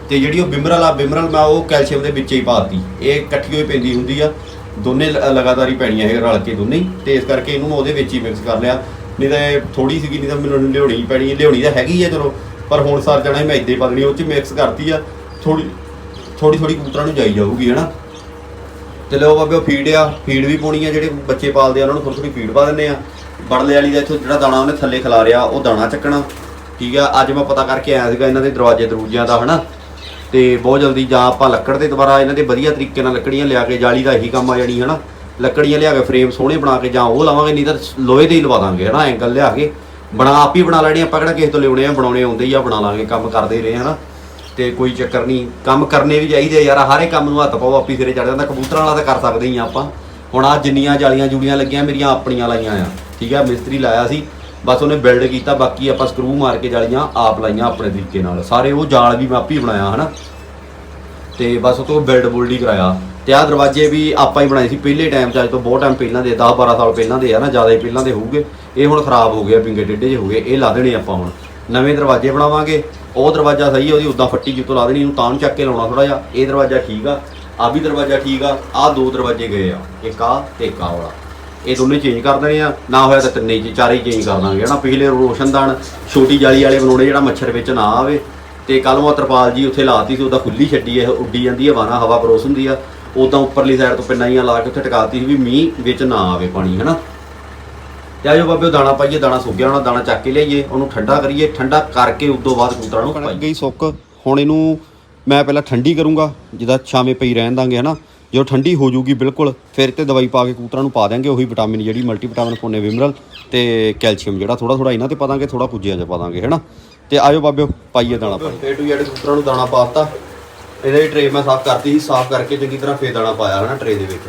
ਤੇ ਜਿਹੜੀ ਉਹ ਬਿਮਰਲ ਆ, ਬਿਮਰਲ ਮੈਂ ਉਹ ਕੈਲਸ਼ੀਅਮ ਦੇ ਵਿੱਚ ਹੀ ਪਾਤੀ। ਇਹ ਇਕੱਠੀ ਹੋਈ ਪੈਂਦੀ ਹੁੰਦੀ ਆ। ਦੋਨੇ ਲ- ਲਗਾਤਾਰ ਹੀ ਪੈਣੀਆਂ ਇਹ ਰਲ ਕੇ ਦੋਨੇ ਹੀ। ਤੇ ਇਸ ਕਰਕੇ ਇਹਨੂੰ ਉਹਦੇ ਵਿੱਚ ਹੀ ਮਿਕਸ ਕਰ ਲਿਆ। ਨਹੀਂ ਤਾਂ ਇਹ ਥੋੜੀ ਸੀਗੀ, ਨਹੀਂ ਤਾਂ ਮੈਨੂੰ ਲਿਆਉਣੀ ਪੈਣੀ। ਲਿਆਉਣੀ ਤਾਂ ਹੈਗੀ ਆ ਚਲੋ। ਪਰ ਹੁਣ ਸਰ ਜਾਣਾ ਮੈਂ ਇੱਦਾਂ ਹੀ ਪਾ ਦੇਣੀ, ਉਹ ਚ ਮਿਕਸ ਕਰਤੀ ਆ। ਥੋੜੀ ਥੋੜੀ ਥੋੜੀ ਕਬੂਤਰਾਂ ਨੂੰ ਜਾਈ ਜਾਊਗੀ, ਹਨਾ? ਤੇ ਲਓ ਬਾਬੇ, ਉਹ ਫੀਡ ਆ ਫੀਡ ਵੀ ਪਾਉਣੀ ਆ, ਜਿਹੜੇ ਬੱਚੇ ਪਾਲਦੇ ਆ, ਉਹਨਾਂ ਨੂੰ ਥੋੜੀ ਥੋੜੀ ਫੀਡ ਪਾ ਦਿੰਦੇ ਆ। ਬੜਲੇ ਵਾਲੀ ਦਾ ਇੱਥੋਂ ਜਿਹੜਾ ਦਾਣਾ ਉਹਨੇ ਥੱਲੇ ਖਿਲਾ ਖਿਲਾਰਿਆ ਉਹ ਦਾਣਾ ਚੱਕਣਾ। ਠੀਕ ਆ, ਅੱਜ ਮੈਂ ਪਤਾ ਕਰਕੇ ਆਇਆ ਸੀਗਾ ਇਹਨਾਂ ਦੇ ਦਰਵਾਜ਼ੇ ਦਰੂਜਿਆਂ ਦਾ, ਹਨਾ? ਤੇ ਬਹੁਤ ਜਲਦੀ ਜਾਂ ਆਪਾਂ ਲੱਕੜ ਦੇ ਦੁਬਾਰਾ ਇਹਨਾਂ ਦੇ ਵਧੀਆ ਤਰੀਕੇ ਨਾਲ ਲੱਕੜੀਆਂ ਲਿਆ ਕੇ ਜਾਲੀ ਦਾ ਇਹੀ ਕੰਮ ਆ ਜਾਣੀ, ਹਨਾ? ਲੱਕੜੀਆਂ ਲਿਆ ਕੇ ਫਰੇਮ ਸੋਹਣੇ ਬਣਾ ਕੇ ਜਾਂ ਉਹ ਲਾਵਾਂਗੇ, ਨਹੀਂ ਤਾਂ ਲੋਹੇ ਦੇ ਹੀ ਲਵਾ ਦਾਂਗੇ, ਹਨਾ? ਐਂਗਲ ਲਿਆ ਕੇ। ਬਣਾ, ਆਪ ਹੀ ਬਣਾ ਲੈਣੇ, ਆਪਾਂ ਕਿਹੜਾ ਕਿਸੇ ਤੋਂ ਲਿਆਉਣੇ ਆ, ਬਣਾਉਣੇ ਆਉਂਦੇ ਹੀ ਆ, ਬਣਾ ਲਾਂਗੇ, ਕੰਮ ਕਰਦੇ ਹੀ ਰਹੇ, ਹਨਾ? ਤੇ ਕੋਈ ਚੱਕਰ ਨਹੀਂ, ਕੰਮ ਕਰਨੇ ਵੀ ਚਾਹੀਦੇ ਯਾਰ ਹਰ ਇੱਕ ਕੰਮ ਨੂੰ ਹੱਥ ਪਾਓ, ਆਪੀ ਸਿਰੇ ਚੜ ਜਾਂਦਾ, ਕਬੂਤਰਾਂ ਵਾਲਾ ਤਾਂ ਕਰ ਸਕਦੇ ਹੀ ਆਪਾਂ। ਹੁਣ ਆ ਜਿੰਨੀਆਂ ਜਾਲੀਆਂ ਜੂਲੀਆਂ ਲੱਗੀਆਂ, ਮੇਰੀਆਂ ਆਪਣੀਆਂ ਲਾਈਆਂ ਆ, ਠੀਕ ਆ? ਮਿਸਤਰੀ ਲਾਇਆ ਸੀ, ਬਸ ਉਹਨੇ ਬਿਲਡ ਕੀਤਾ, ਬਾਕੀ ਆਪਾਂ ਸਕਰੂ ਮਾਰ ਕੇ ਜਾਲੀਆਂ ਆਪ ਲਾਈਆਂ ਆਪਣੇ ਤਰੀਕੇ ਨਾਲ। ਸਾਰੇ ਉਹ ਜਾਲ ਵੀ ਮੈਂ ਆਪ ਹੀ ਬਣਾਇਆ, ਹਨਾ? ਤੇ ਬਸ ਉਹ ਤੋਂ ਬਿਲਡ ਬੁਲਡ ਹੀ ਕਰਾਇਆ। ਤੇ ਆਹ ਦਰਵਾਜ਼ੇ ਵੀ ਆਪਾਂ ਹੀ ਬਣਾਏ ਸੀ, ਪਹਿਲੇ ਟਾਈਮ ਚ, ਅੱਜ ਤੋਂ ਬਹੁਤ ਟਾਈਮ ਪਹਿਲਾਂ ਦੇ 10 12 ਸਾਲ ਪਹਿਲਾਂ ਦੇ ਆ ਨਾ, ਜ਼ਿਆਦਾ ਹੀ ਪਹਿਲਾਂ ਦੇ ਹੋਊਗੇ। ਇਹ ਹੁਣ ਖਰਾਬ ਹੋ ਗਏ ਪਿੰਗੇ ਟੇਢੇ ਜਿਹੇ ਹੋ ਗਏ, ਇਹ ਲਾ ਦੇਣੇ ਆਪਾਂ ਹੁਣ। ਨਵੇਂ ਦਰਵਾਜ਼ੇ ਬਣਾਵਾਂਗੇ ਉਹ ਦਰਵਾਜ਼ਾ ਸਹੀ ਹੈ ਉਹਦੀ ਉਦਾਂ ਫੱਟੀ ਜਿੱਤੋਂ ਲਾ ਦੇਣੀ, ਇਹਨੂੰ ਤਾਂ ਨੂੰ ਚੱਕ ਕੇ ਲਾਉਣਾ ਥੋੜਾ ਜਿਹਾ। ਇਹ ਦਰਵਾਜ਼ਾ ਠੀਕ ਆ ਆ ਵੀ ਦਰਵਾਜ਼ਾ ਠੀਕ ਆ ਆ ਦੋ ਦਰਵਾਜ਼ੇ ਗਏ ਆ, ਇੱਕ ਆ ਤੇ ਇੱਕ ਆ ਵਾਲਾ। ਇਹ ਦੋਨੇ ਚੇਂਜ ਕਰ ਦੇਣੇ ਆ, ਨਾ ਹੋਇਆ ਤਾਂ ਤਿੰਨੇ ਚ ਚਾਰੇ ਚੇਂਜ ਕਰ ਦਾਂਗੇ, ਹਨਾ? ਪਿਛਲੇ ਰੋਸ਼ਨਦਾਨ ਛੋਟੀ ਜਾਲੀ ਵਾਲੇ ਬਣਾਉਣੇ ਜਿਹੜਾ ਮੱਛਰ ਵਿੱਚ ਨਾ ਆਵੇ। ਤੇ ਕੱਲ ਉਹ ਤਰਪਾਲ ਜੀ ਉੱਥੇ ਲਾਤੀ ਸੀ, ਉਹਦਾ ਖੁੱਲੀ ਛੱਡੀ ਇਹ ਉੱਡੀ ਜਾਂਦੀ ਹੈ ਵਾਨਾ ਹਵਾ ਕਰੋਸ ਹੁੰਦੀ ਆ। ਉਦਾਂ ਉੱਪਰਲੀ ਸਾਈਡ ਤੋਂ ਪਿੰਨਾਈਆਂ ਲਾ ਕੇ ਉੱਥੇ ਟਿਕਾਤੀ ਸੀ ਵੀ ਮੀਂਹ ਵਿੱਚ ਨਾ ਆਵੇ ਪਾਣੀ, ਹਨਾ? ਤੇ ਆਜੋ ਬਾਬੇ ਉਹ ਦਾਣਾ ਪਾਈਏ ਦਾਣਾ ਸੁੱਕ ਗਿਆ ਹੋਣਾ ਦਾਣਾ ਚੱਕ ਕੇ ਲਿਆਈਏ ਉਹਨੂੰ ਠੰਡਾ ਕਰੀਏ ਠੰਡਾ ਕਰਕੇ ਉਸ ਤੋਂ ਬਾਅਦ ਕਬੂਤਰਾਂ ਨੂੰ ਪਾਈਏ ਗਈ ਸੁੱਕ ਹੁਣ ਇਹਨੂੰ ਮੈਂ ਪਹਿਲਾਂ ਠੰਡੀ ਕਰੂੰਗਾ ਜਿੱਦਾਂ ਛਾਵੇਂ ਪਈ ਰਹਿਣ ਦਾਂਗੇ ਹਨਾ? ਜਦੋਂ ਠੰਡੀ ਹੋ ਜਾਊਗੀ ਬਿਲਕੁਲ ਫਿਰ ਤੇ ਦਵਾਈ ਪਾ ਕੇ ਕਬੂਤਰਾਂ ਨੂੰ ਪਾ ਦਿਆਂਗੇ ਉਹੀ ਵਿਟਾਮਿਨ ਜਿਹੜੀ ਮਲਟੀ ਵਿਟਾਮਿਨ ਪੋਨੇ ਵਿਮਰਲ ਤੇ ਕੈਲਸ਼ੀਅਮ ਜਿਹੜਾ ਥੋੜਾ ਥੋੜਾ ਇਹਨਾਂ ਤੇ ਪਾ ਦਾਂਗੇ ਥੋੜਾ ਕੁਝਿਆਂ 'ਚ ਪਾ ਦਾਂਗੇ ਹਨਾ? ਤੇ ਆਜੋ ਬਾਬਿਓ ਪਾਈਏ ਦਾਣਾ ਪਾਈਏ ਏ ਟੂ ਜ਼ੈਡ ਕਬੂਤਰਾਂ ਨੂੰ ਦਾਣਾ ਪਾਤਾ ਇਹਦਾ ਟਰੇ ਮੈਂ ਸਾਫ਼ ਕਰਤੀ ਸੀ ਸਾਫ਼ ਕਰਕੇ ਚੰਗੀ ਤਰ੍ਹਾਂ ਫੇਰ ਦਾਣਾ ਪਾਇਆ ਹਨਾ ਟਰੇ ਦੇ ਵਿੱਚ।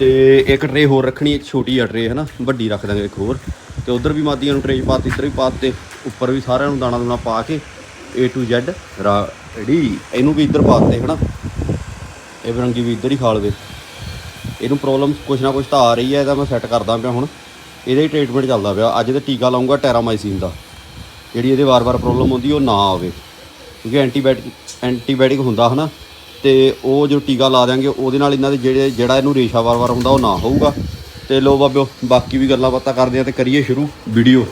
ਤੇ ਇੱਕ ਟਰੇ ਹੋਰ ਰੱਖਣੀ, ਇੱਕ ਛੋਟੀ ਆ ਟਰੇ ਹਨਾ? ਵੱਡੀ ਰੱਖ ਦਾਂਗੇ ਇੱਕ ਹੋਰ। ਤੇ ਉਧਰ ਵੀ ਮਾਦੀਆਂ ਨੂੰ ਟਰੇ 'ਚ ਪਾਤੀ, ਇੱਧਰ ਵੀ ਪਾਤੇ, ਉੱਪਰ ਵੀ ਸਾਰਿਆਂ ਨੂੰ ਦਾਣਾ ਦੂਣਾ ਪਾ ਕੇ A to Z ਰੈਡੀ ਇਹਨੂੰ ਵੀ ਇੱਧਰ ਪਾਤੇ, ਹਨਾ? ਇਹ ਬਰੰਗੀ ਵੀ ਇੱਧਰ ਹੀ ਖਾ ਲਵੇ ਇਹਨੂੰ ਪ੍ਰੋਬਲਮ ਕੁਛ ਨਾ ਕੁਛ ਤਾਂ ਆ ਰਹੀ ਹੈ, ਇਹਦਾ ਮੈਂ ਸੈੱਟ ਕਰਦਾ ਪਿਆ ਹੁਣ। ਇਹਦਾ ਹੀ ਟ੍ਰੀਟਮੈਂਟ ਚੱਲਦਾ ਪਿਆ। ਅੱਜ ਤੇ ਟੀਕਾ ਲਾਉਂਗਾ ਟੈਰਾਮਾਈਸਿਨ ਦਾ। ਜਿਹੜੀ ਇਹਦੇ ਵਾਰ-ਵਾਰ ਪ੍ਰੋਬਲਮ ਹੁੰਦੀ ਉਹ ਨਾ ਆਵੇ। ਕਿਉਂਕਿ ਐਂਟੀਬਾਇਟਿਕ ਐਂਟੀਬਾਇਓਟਿਕ ਹੁੰਦਾ, ਹਨਾ? ਤੇ ਉਹ ਜੋ ਟੀਕਾ ਲਾ ਦਿਆਂਗੇ, ਉਹਦੇ ਨਾਲ ਇਹਨਾਂ ਦੇ ਜਿਹੜੇ ਜਿਹੜਾ ਇਹਨੂੰ ਰੇਸ਼ਾ ਵਾਰ-ਵਾਰ ਹੁੰਦਾ ਉਹ ਨਾ ਹੋਊਗਾ। ਤੇ ਲੋ ਬਾਬਿਓ, ਬਾਕੀ ਵੀ ਗੱਲਾਂ ਬਾਤਾਂ ਕਰਦੇ ਆ ਤੇ ਕਰੀਏ ਸ਼ੁਰੂ ਵੀਡੀਓ।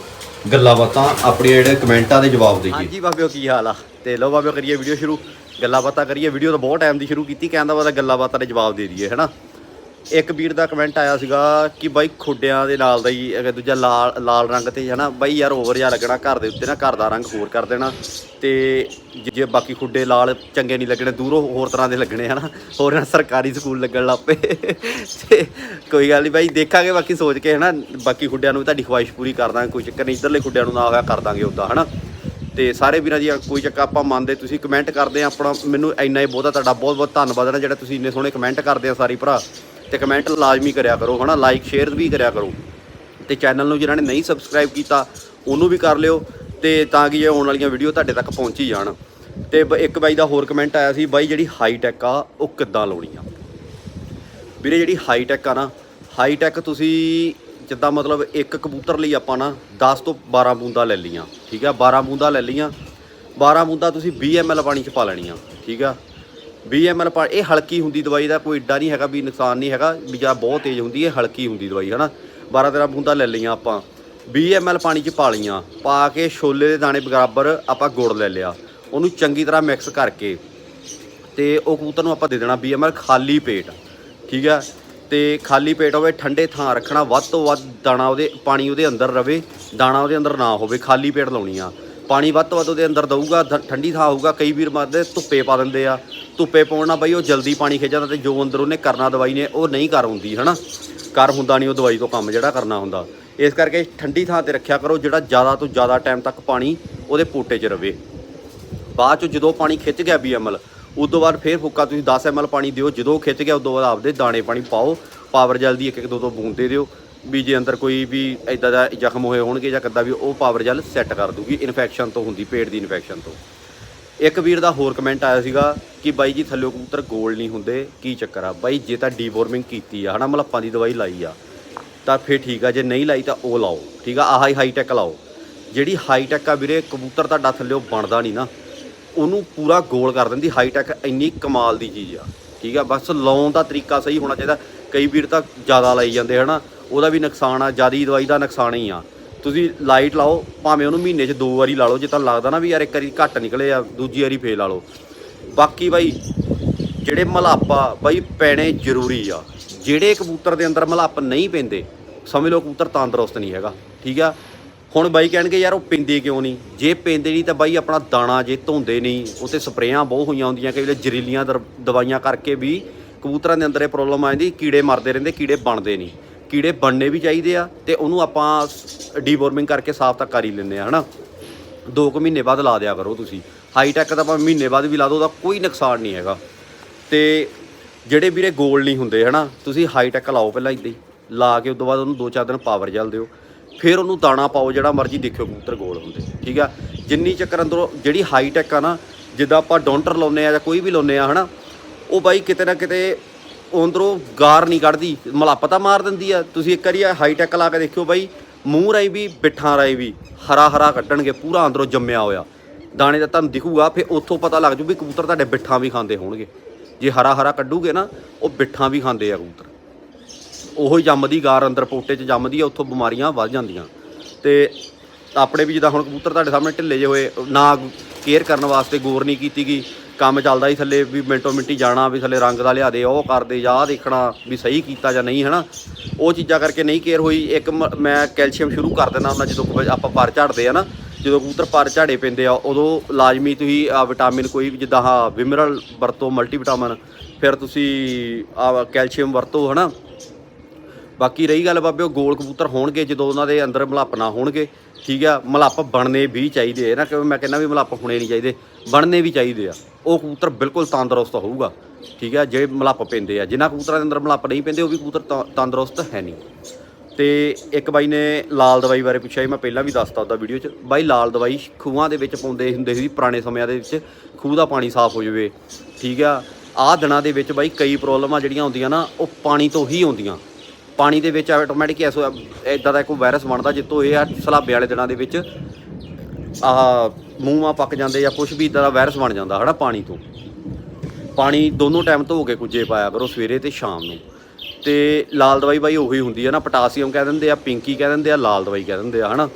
ਗੱਲਾਂ ਬਾਤਾਂ, ਆਪਣੇ ਜਿਹੜੇ ਕਮੈਂਟਾਂ ਦੇ ਜਵਾਬ ਦੇਈਏ। ਹਾਂਜੀ ਬਾਬਿਓ, ਕੀ ਹਾਲ ਆ? ਤੇ ਲੋ ਬਾਬਿਓ, ਕਰੀਏ ਵੀਡੀਓ ਸ਼ੁਰੂ। ਗੱਲਾਂ ਬਾਤਾਂ ਕਰੀਏ। ਵੀਡੀਓ ਤਾਂ ਬਹੁਤ ਟਾਈਮ ਦੀ ਸ਼ੁਰੂ ਕੀਤੀ ਕਹਿੰਦਾ ਵਾ ਗੱਲਾਂ ਬਾਤਾਂ ਦੇ ਜਵਾਬ ਦੇ ਦਈਏ, ਹਨਾ? ਇੱਕ ਵੀਰ ਦਾ ਕਮੈਂਟ ਆਇਆ ਸੀਗਾ ਕਿ ਬਾਈ ਖੁੱਡਿਆਂ ਦੇ ਨਾਲ ਦਾ ਹੀ ਅਗਰ ਦੂਜਾ ਲਾਲ ਲਾਲ ਰੰਗ ਤੇ ਹਨਾ, ਬਾਈ ਯਾਰ ਓਵਰ ਜਿਹਾ ਲੱਗਣਾ ਘਰ ਦੇ ਉੱਤੇ ਨਾ, ਘਰ ਦਾ ਰੰਗ ਹੋਰ ਕਰ ਦੇਣਾ ਤੇ ਜੇ- ਜੇ ਬਾਕੀ ਖੁੱਡੇ ਲਾਲ ਚੰਗੇ ਨਹੀਂ ਲੱਗਣੇ, ਦੂਰੋਂ ਹੋਰ ਤਰ੍ਹਾਂ ਦੇ ਲੱਗਣੇ ਹਨਾ, ਹੋਰ ਨਾ ਸਰਕਾਰੀ ਸਕੂਲ ਲੱਗਣ ਲੱਪੇ ਤੇ ਕੋਈ ਗੱਲ ਨਹੀਂ ਬਾਈ, ਦੇਖਾਂਗੇ ਬਾਕੀ ਸੋਚ ਕੇ ਹਨਾ, ਬਾਕੀ ਖੁੱਡਿਆਂ ਨੂੰ ਵੀ ਤੁਹਾਡੀ ਖੁਆਇਸ਼ ਪੂਰੀ ਕਰ ਦਾਂਗੇ, ਕੋਈ ਚੱਕਰ ਨਹੀਂ, ਇਧਰਲੇ ਖੁੱਡਿਆਂ ਨੂੰ ਨਾ ਹੋਇਆ ਕਰ ਦਾਂਗੇ ਉਦਾਂ ਹਨਾ। ਤੇ ਸਾਰੇ ਵੀਰਾਂ ਜੀ ਕੋਈ ਚੱਕਰ ਆਪਾਂ ਮੰਨਦੇ, ਤੁਸੀਂ ਕਮੈਂਟ ਕਰਦੇ ਆ, ਆਪਣਾ ਮੈਨੂੰ ਇੰਨਾ ਹੀ ਬਹੁਤਾ ਤੁਹਾਡਾ ਬਹੁਤ ਬਹੁਤ ਧੰਨਵਾਦ ਹੈ ਜਿਹੜਾ ਤੁਸੀਂ ਇੰਨੇ ਸੋਹਣੇ ਕਮੈਂਟ ਕਰਦੇ ਆ ਸਾਰੀ ਭਰਾ। ਤੇ ਕਮੈਂਟ ਲਾਜ਼ਮੀ ਕਰਿਆ ਕਰੋ, ਹਨਾ? ਲਾਈਕ ਸ਼ੇਅਰ ਵੀ ਕਰਿਆ ਕਰੋ। ਤੇ ਚੈਨਲ ਨੂੰ ਜਿਹਨਾਂ ਨੇ ਨਹੀਂ ਸਬਸਕ੍ਰਾਈਬ ਕੀਤਾ, ਉਹਨੂੰ ਵੀ ਕਰ ਲਿਓ ਤੇ ਤਾਂ ਕਿ ਇਹ ਆਉਣ ਵਾਲੀਆਂ ਵੀਡੀਓ ਤੁਹਾਡੇ ਤੱਕ ਪਹੁੰਚੀ ਜਾਣ। ਤੇ ਬ- ਇੱਕ ਬਾਈ ਦਾ ਹੋਰ ਕਮੈਂਟ ਆਇਆ ਸੀ, ਬਾਈ ਜਿਹੜੀ ਹਾਈ ਟੈਕ ਆ, ਉਹ ਕਿੱਦਾਂ ਲਾਉਣੀ ਆ? ਵੀਰੇ, ਜਿਹੜੀ ਹਾਈ ਟੈਕ ਆ ਨਾ ਹਾਈ ਟੈਕ ਤੁਸੀਂ ਜਿੱਦਾਂ ਮਤਲਬ ਇੱਕ ਕਬੂਤਰ ਲਈ ਆਪਾਂ ਨਾ 10 ਤੋਂ 12 ਬੂੰਦਾਂ ਲੈ ਲਈਆਂ, ਠੀਕ ਆ? 12 ਬੂੰਦਾਂ ਲੈ ਲਈਆਂ 12 ਬੂੰਦਾਂ ਤੁਸੀਂ 20 ml ਪਾਣੀ ਚ ਪਾ ਲੈਣੀਆਂ, ਠੀਕ ਆ? 20 ml ਪਾ ਇਹ ਹਲਕੀ ਹੁੰਦੀ ਦਵਾਈ ਦਾ ਕੋਈ ਏਡਾ ਨਹੀਂ ਹੈਗਾ ਵੀ ਨੁਕਸਾਨ ਨਹੀਂ ਹੈਗਾ, ਵੀ ਜਾਂ ਬਹੁਤ ਤੇਜ਼ ਹੁੰਦੀ ਹੈ ਹਲਕੀ ਹੁੰਦੀ ਦਵਾਈ, ਹਨਾ? 12 13 ਬੂੰਦਾਂ ਲੈ ਲਈਆਂ ਆਪਾਂ। 20 ml ਪਾਣੀ ਚ ਪਾ ਲਈਆਂ ਪਾ ਕੇ ਛੋਲੇ ਦੇ ਦਾਣੇ ਬਰਾਬਰ ਆਪਾਂ ਗੁੜ ਲੈ ਲਿਆ। ਉਹਨੂੰ ਚੰਗੀ ਤਰ੍ਹਾਂ ਮਿਕਸ ਕਰਕੇ ਤੇ ਉਹ ਕਬੂਤਰ ਨੂੰ ਆਪਾਂ ਦੇ ਦੇਣਾ 20 ml ਖਾਲੀ ਪੇਟ, ਠੀਕ ਆ? ਤੇ ਖਾਲੀ ਪੇਟ ਹੋਵੇ, ਠੰਡੇ ਥਾਂ ਰੱਖਣਾ, ਵੱਧ ਤੋਂ ਵੱਧ ਦਾਣਾ ਉਹਦੇ, ਪਾਣੀ ਉਹਦੇ ਅੰਦਰ ਰਵੇ, ਦਾਣਾ ਉਹਦੇ ਅੰਦਰ ਨਾ ਹੋਵੇ, ਖਾਲੀ ਪੇਟ ਲਾਉਣੀ ਆ। ਪਾਣੀ ਵੱਧ ਤੋਂ ਵੱਧ ਉਹਦੇ ਅੰਦਰ ਦਊਗਾ, ਧ- ਠੰਡੀ ਥਾਂ ਹੋਊਗਾ, ਕਈ ਵੀਰ ਮਰਦੇ ਧੁੱਪੇ ਪਾ ਦਿੰਦੇ ਆ। ਧੁੱਪੇ ਪਾਉਣ ਨਾਲ ਬਈ ਉਹ ਜਲਦੀ ਪਾਣੀ ਖਿੱਚ ਜਾਂਦਾ ਤੇ ਜੋ ਅੰਦਰ ਉਹਨੇ ਕਰਨਾ ਦਵਾਈ ਨੇ, ਉਹ ਨਹੀਂ ਕਰ ਹੁੰਦੀ, ਹਨਾ? ਕਰ ਹੁੰਦਾ ਨਹੀਂ ਉਹ ਦਵਾਈ ਤੋਂ ਕੰਮ ਜਿਹੜਾ ਕਰਨਾ ਹੁੰਦਾ। ਇਸ ਕਰਕੇ ਠੰਡੀ ਥਾਂ ਤੇ ਰੱਖਿਆ ਕਰੋ ਜਿਹੜਾ ਜ਼ਿਆਦਾ ਤੋਂ ਜ਼ਿਆਦਾ ਟਾਈਮ ਤੱਕ ਪਾਣੀ ਉਹਦੇ ਪੋਟੇ 'ਚ ਰਵੇ। ਬਾਅਦ ਚ ਜਦੋਂ ਪਾਣੀ ਖਿੱਚ ਗਿਆ ਬੀਐਮਐਲ ਉਸ ਤੋਂ ਬਾਅਦ ਫੇਰ ਫੁੱਕਾ ਤੁਸੀਂ 10 ml ਪਾਣੀ ਦਿਓ, ਜਦੋਂ ਖਿੱਚ ਗਿਆ ਉਸ ਤੋਂ ਬਾਅਦ ਆਪਦੇ ਦਾਣੇ ਪਾਣੀ ਪਾਓ, ਪਾਵਰ ਜੈਲ ਦੀ ਇੱਕ ਇੱਕ ਦੋ ਦੋ ਬੂੰਦ ਦੇ ਦਿਓ। ਵੀ ਜੇ ਅੰਦਰ ਕੋਈ ਵੀ ਇਦਾਂ ਦਾ ਜ਼ਖਮ ਹੋਏ ਹੋਣਗੇ ਜਾਂ ਕਿੱਦਾਂ ਵੀ ਉਹ ਪਾਵਰ ਜੈਲ ਸੈੱਟ ਕਰ ਦੂਗੀ ਇਨਫੈਕਸ਼ਨ ਤੋਂ ਹੁੰਦੀ, ਪੇਟ ਦੀ ਇਨਫੈਕਸ਼ਨ ਤੋਂ। ਇੱਕ ਵੀਰ ਦਾ ਹੋਰ ਕਮੈਂਟ ਆਇਆ ਸੀਗਾ ਕਿ ਬਾਈ ਜੀ ਥੱਲੇ ਕਬੂਤਰ ਗੋਲ ਨਹੀਂ ਹੁੰਦੇ, ਕੀ ਚੱਕਰ ਆ? ਬਾਈ ਜੇ ਤਾਂ ਡੀਵੋਰਮਿੰਗ ਕੀਤੀ ਆ, ਹਨਾ, ਮਲੱਪਾਂ ਦੀ ਦਵਾਈ ਲਾਈ ਆ, ਤਾਂ ਫੇਰ ਠੀਕ ਆ, ਜੇ ਨਹੀਂ ਲਾਈ ਤਾਂ ਉਹ ਲਾਓ, ਠੀਕ ਆ, ਆਹ ਹੀ ਹਾਈ ਟੈਕ ਲਾਓ। ਜਿਹੜੀ ਹਾਈ ਟੈਕ ਆ ਵੀਰੇ, ਕਬੂਤਰ ਤੁਹਾਡਾ ਥੱਲੇ ਬਣਦਾ ਨਹੀਂ ਨਾ। ਉਹਨੂੰ ਪੂਰਾ ਗੋਲ ਕਰ ਦਿੰਦੀ ਹਾਈ ਟੈਕ ਇੰਨੀ ਕਮਾਲ ਦੀ ਚੀਜ਼ ਆ, ਠੀਕ ਆ, ਬਸ ਲਾਉਣ ਦਾ ਤਰੀਕਾ ਸਹੀ ਹੋਣਾ ਚਾਹੀਦਾ। ਕਈ ਵੀਰ ਤਾਂ ਜ਼ਿਆਦਾ ਲਾਈ ਜਾਂਦੇ, ਹਨਾ ਉਹਦਾ ਵੀ ਨੁਕਸਾਨ ਆ, ਜਿਆਦੀ ਦਵਾਈ ਦਾ ਨੁਕਸਾਨ ਹੀ ਆ। ਤੁਸੀਂ ਲਾਈਟ ਲਾਓ, ਭਾਵੇਂ ਉਹਨੂੰ ਮਹੀਨੇ 'ਚ ਦੋ ਵਾਰੀ ਲਾ ਲਓ, ਜੇ ਤੁਹਾਨੂੰ ਲੱਗਦਾ ਨਾ ਵੀ ਯਾਰ ਇੱਕ ਵਾਰੀ ਘੱਟ ਨਿਕਲੇ ਆ, ਦੂਜੀ ਵਾਰੀ ਫੇਰ ਲਾ ਲਓ। ਬਾਕੀ ਬਾਈ, ਜਿਹੜੇ ਮਲਾਪਾ, ਬਾਈ ਪੈਣੇ ਜ਼ਰੂਰੀ ਆ। ਜਿਹੜੇ ਕਬੂਤਰ ਦੇ ਅੰਦਰ ਮਲਾਪ ਨਹੀਂ ਪੈਂਦੇ, ਸਮਝ ਲਓ ਕਬੂਤਰ ਤੰਦਰੁਸਤ ਨਹੀਂ ਹੈਗਾ, ਠੀਕ ਆ? ਹੁਣ ਬਾਈ ਕਹਿਣਗੇ, ਯਾਰ ਉਹ ਪੈਂਦੇ ਕਿਉਂ ਨਹੀਂ? ਜੇ ਪੈਂਦੇ ਨਹੀਂ ਤਾਂ ਬਾਈ ਆਪਣਾ ਦਾਣਾ ਜੇ ਧੋਂਦੇ ਨਹੀਂ ਉੱਤੇ ਸਪਰੇਆਂ ਬਹੁਤ ਹੋਈਆਂ ਹੁੰਦੀਆਂ, ਕਈ ਵੇਲੇ ਜ਼ਹਿਰੀਲੀਆਂ ਦਰ- ਦਵਾਈਆਂ ਕਰਕੇ ਵੀ ਕਬੂਤਰਾਂ ਦੇ ਅੰਦਰ ਇਹ ਪ੍ਰੋਬਲਮ ਆ ਜਾਂਦੀ, ਕੀੜੇ ਮਰਦੇ ਰਹਿੰਦੇ, ਕੀੜੇ ਬਣਦੇ ਨਹੀਂ। ਕੀੜੇ ਬਣਨੇ ਵੀ ਚਾਹੀਦੇ ਆ ਤੇ ਉਹਨੂੰ ਆਪਾਂ ਡੀਵੋਰਮਿੰਗ ਕਰਕੇ ਸਾਫ਼ ਤਾਂ ਕਰ ਹੀ ਲੈਂਦੇ ਆ, ਹਨਾ? ਦੋ ਕੁ ਮਹੀਨੇ ਬਾਅਦ ਲਾ ਦਿਆ ਕਰੋ ਤੁਸੀਂ। ਹਾਈ ਟੈਕ ਤਾਂ ਆਪਾਂ ਮਹੀਨੇ ਬਾਅਦ ਵੀ ਲਾ ਦੋ, ਉਹਦਾ ਕੋਈ ਨੁਕਸਾਨ ਨਹੀਂ ਹੈਗਾ। ਤੇ ਜਿਹੜੇ ਵੀਰੇ ਗੋਲ ਨਹੀਂ ਹੁੰਦੇ, ਹਨਾ? ਤੁਸੀਂ ਹਾਈ ਟੈਕ ਲਾਓ ਪਹਿਲਾਂ ਇਦਾਂ ਹੀ। ਲਾ ਕੇ ਉਸ ਤੋਂ ਬਾਅਦ ਉਹਨੂੰ ਦੋ ਚਾਰ ਦਿਨ ਪਾਵਰ ਜਲ ਦਿਓ। ਫਿਰ ਉਹਨੂੰ ਦਾਣਾ ਪਾਓ, ਜਿਹੜਾ ਮਰਜ਼ੀ ਦੇਖਿਓ ਕਬੂਤਰ ਗੋਲ ਹੁੰਦੇ, ਠੀਕ ਆ? ਜਿੰਨੀ ਚੱਕਰ ਅੰਦਰੋਂ ਜਿਹੜੀ ਹਾਈ ਟੈਕ ਆ ਨਾ, ਜਿੱਦਾਂ ਆਪਾਂ ਡੌਂਟਰ ਲਾਉਨੇ ਆ ਜਾਂ ਕੋਈ ਵੀ ਲਾਉਨੇ ਆ, ਹਨਾ? ਉਹ ਬਾਈ ਕਿਤੇ ਨਾ ਕਿਤੇ ਅੰਦਰੋਂ ਗਾਰ ਨਹੀਂ ਕੱਢਦੀ ਮਲੱਪ ਤਾਂ ਮਾਰ ਦਿੰਦੀ ਆ। ਤੁਸੀਂ ਇੱਕ ਵਾਰੀ ਹਾਈ ਟੈਕ ਲਾ ਕੇ ਦੇਖਿਓ ਬਾਈ, ਮੂੰਹ ਰਾਈ ਵੀ, ਬਿੱਠਾਂ ਰਾਈ ਵੀ ਹਰਾ ਹਰਾ ਕੱਢਣਗੇ, ਪੂਰਾ ਅੰਦਰੋਂ ਜੰਮਿਆ ਹੋਇਆ। ਦਾਣੇ ਦਾ ਤੁਹਾਨੂੰ ਦਿਖੂਗਾ, ਫਿਰ ਉੱਥੋਂ ਪਤਾ ਲੱਗ ਜੂ ਵੀ ਕਬੂਤਰ ਤੁਹਾਡੇ ਬਿੱਠਾਂ ਵੀ ਖਾਂਦੇ ਹੋਣਗੇ। ਜੇ ਹਰਾ ਹਰਾ ਕੱਢੂਗੇ ਨਾ, ਉਹ ਬਿੱਠਾਂ ਵੀ ਖਾਂਦੇ ਆ ਕਬੂਤਰ। ਉਹੋ ਹੀ ਜੰਮਦੀ ਗਾਰ ਅੰਦਰ ਪੋਟੇ 'ਚ ਜੰਮਦੀ ਆ, ਉੱਥੋਂ ਬਿਮਾਰੀਆਂ ਵੱਧ ਜਾਂਦੀਆਂ। ਤੇ ਆਪਣੇ ਵੀ ਜਿੱਦਾਂ ਹੁਣ ਕਬੂਤਰ ਤੁਹਾਡੇ ਸਾਹਮਣੇ ਢਿੱਲੇ ਜੇ ਹੋਏ, ਨਾ ਕੇਅਰ ਕਰਨ ਵਾਸਤੇ ਗੌਰ ਨਹੀਂ ਕੀਤੀ ਗਈ ਕੰਮ ਚੱਲਦਾ ਸੀ ਥੱਲੇ ਵੀ ਮਿੰਟੋ ਮਿੰਟੀ ਜਾਣਾ, ਵੀ ਥੱਲੇ ਰੰਗ ਦਾ ਲਿਆ ਦੇ, ਉਹ ਕਰਦੇ ਜਾਂ ਆਹ ਦੇਖਣਾ ਵੀ ਸਹੀ ਕੀਤਾ ਜਾਂ ਨਹੀਂ, ਹਨਾ? ਉਹ ਚੀਜ਼ਾਂ ਕਰਕੇ ਨਹੀਂ ਕੇਅਰ ਹੋਈ। ਇੱਕ ਮ- ਮੈਂ ਕੈਲਸ਼ੀਅਮ ਸ਼ੁਰੂ ਕਰ ਦਿੰਦਾ ਹੁੰਦਾ, ਜਦੋਂ ਕਬੂਤਰ- ਆਪਾਂ ਪਰ ਝਾੜਦੇ ਆ ਨਾ, ਜਦੋਂ ਕਬੂਤਰ ਪਰ ਝਾੜੇ ਪੈਂਦੇ ਆ, ਉਦੋਂ ਲਾਜ਼ਮੀ ਤੁਸੀਂ ਆ ਵਿਟਾਮਿਨ ਕੋਈ ਵੀ ਜਿੱਦਾਂ ਹਾਂ ਵਿਮਰਲ ਵਰਤੋ ਮਲਟੀ ਵਿਟਾਮਿਨ ਫਿਰ ਤੁਸੀਂ ਆ ਕੈਲਸ਼ੀਅਮ ਵਰਤੋ, ਹਨਾ? ਬਾਕੀ ਰਹੀ ਗੱਲ ਬਾਬੇ, ਉਹ ਗੋਲ ਕਬੂਤਰ ਹੋਣਗੇ, ਜਦੋਂ ਉਹਨਾਂ ਦੇ ਅੰਦਰ ਮਲੱਪ ਨਾ ਹੋਣਗੇ, ਠੀਕ ਆ? ਮਲੱਪ ਬਣਨੇ ਵੀ ਚਾਹੀਦੇ ਆ, ਨਾ ਕਿਉਂਕਿ ਮੈਂ ਕਹਿੰਦਾ ਵੀ ਮਲੱਪ ਹੋਣੇ ਨਹੀਂ ਚਾਹੀਦੇ, ਬਣਨੇ ਵੀ ਚਾਹੀਦੇ ਆ। ਉਹ ਕਬੂਤਰ ਬਿਲਕੁਲ ਤੰਦਰੁਸਤ ਹੋਊਗਾ, ਠੀਕ ਹੈ ਜੇ ਮਲੱਪ ਪੈਂਦੇ ਆ। ਜਿਨ੍ਹਾਂ ਕਬੂਤਰਾਂ ਦੇ ਅੰਦਰ ਮਲੱਪ ਨਹੀਂ ਪੈਂਦੇ, ਉਹ ਵੀ ਕਬੂਤਰ ਤ- ਤੰਦਰੁਸਤ ਹੈ ਨਹੀਂ। ਤੇ ਇੱਕ ਬਾਈ ਨੇ ਲਾਲ ਦਵਾਈ ਬਾਰੇ ਪੁੱਛਿਆ ਸੀ, ਮੈਂ ਪਹਿਲਾਂ ਵੀ ਦੱਸਤਾ ਉਹਦਾ ਵੀਡੀਓ 'ਚ। ਬਾਈ, ਲਾਲ ਦਵਾਈ ਖੂਹਾਂ ਦੇ ਵਿੱਚ ਪਾਉਂਦੇ ਹੁੰਦੇ ਸੀ, ਪੁਰਾਣੇ ਸਮਿਆਂ ਦੇ ਵਿੱਚ। ਖੂਹ ਦਾ ਪਾਣੀ ਸਾਫ਼ ਹੋ ਜਾਵੇ, ਠੀਕ ਆ। ਆਹ ਦਿਨਾਂ ਦੇ ਵਿੱਚ ਬਾਈ ਕਈ ਪ੍ਰੋਬਲਮਾਂ ਜਿਹੜੀਆਂ ਹੁੰਦੀਆਂ ਨਾ, ਉਹ ਪਾਣੀ ਤੋਂ ਹੀ ਆਉਂਦੀਆਂ। ਪਾਣੀ ਦੇ ਵਿੱਚ ਆਟੋਮੈਟਿਕ ਐਸੋ ਇਦਾਂ ਦਾ ਕੋਈ ਵਾਇਰਸ ਬਣਦਾ ਜਿੱਤੋਂ ਇਹ ਆ ਸਲਾਬੇ ਵਾਲੇ ਦਿਨਾਂ ਦੇ ਵਿੱਚ ਆਹ ਮੂੰਹ ਪੱਕ ਜਾਂਦੇ ਜਾਂ ਕੁਝ ਵੀ ਇਦਾਂ ਦਾ ਵਾਇਰਸ ਬਣ ਜਾਂਦਾ ਹਨਾ ਪਾਣੀ ਤੋਂ। ਪਾਣੀ ਦੋਨੋਂ ਟਾਈਮ ਧੋ ਕੇ ਕੁੱਜੇ ਪਾਇਆ ਕਰੋ ਸਵੇਰੇ ਤੇ ਸ਼ਾਮ ਨੂੰ। ਤੇ ਲਾਲ ਦਵਾਈ ਬਾਈ ਉਹੀ ਹੁੰਦੀ ਹੈ ਨਾ, ਪੋਟਾਸੀਅਮ ਕਹਿ ਦਿੰਦੇ ਆ, ਪਿੰਕੀ ਕਹਿ ਦਿੰਦੇ ਆ, ਲਾਲ ਦਵਾਈ ਕਹਿ ਦਿੰਦੇ ਆ ਹਨਾ।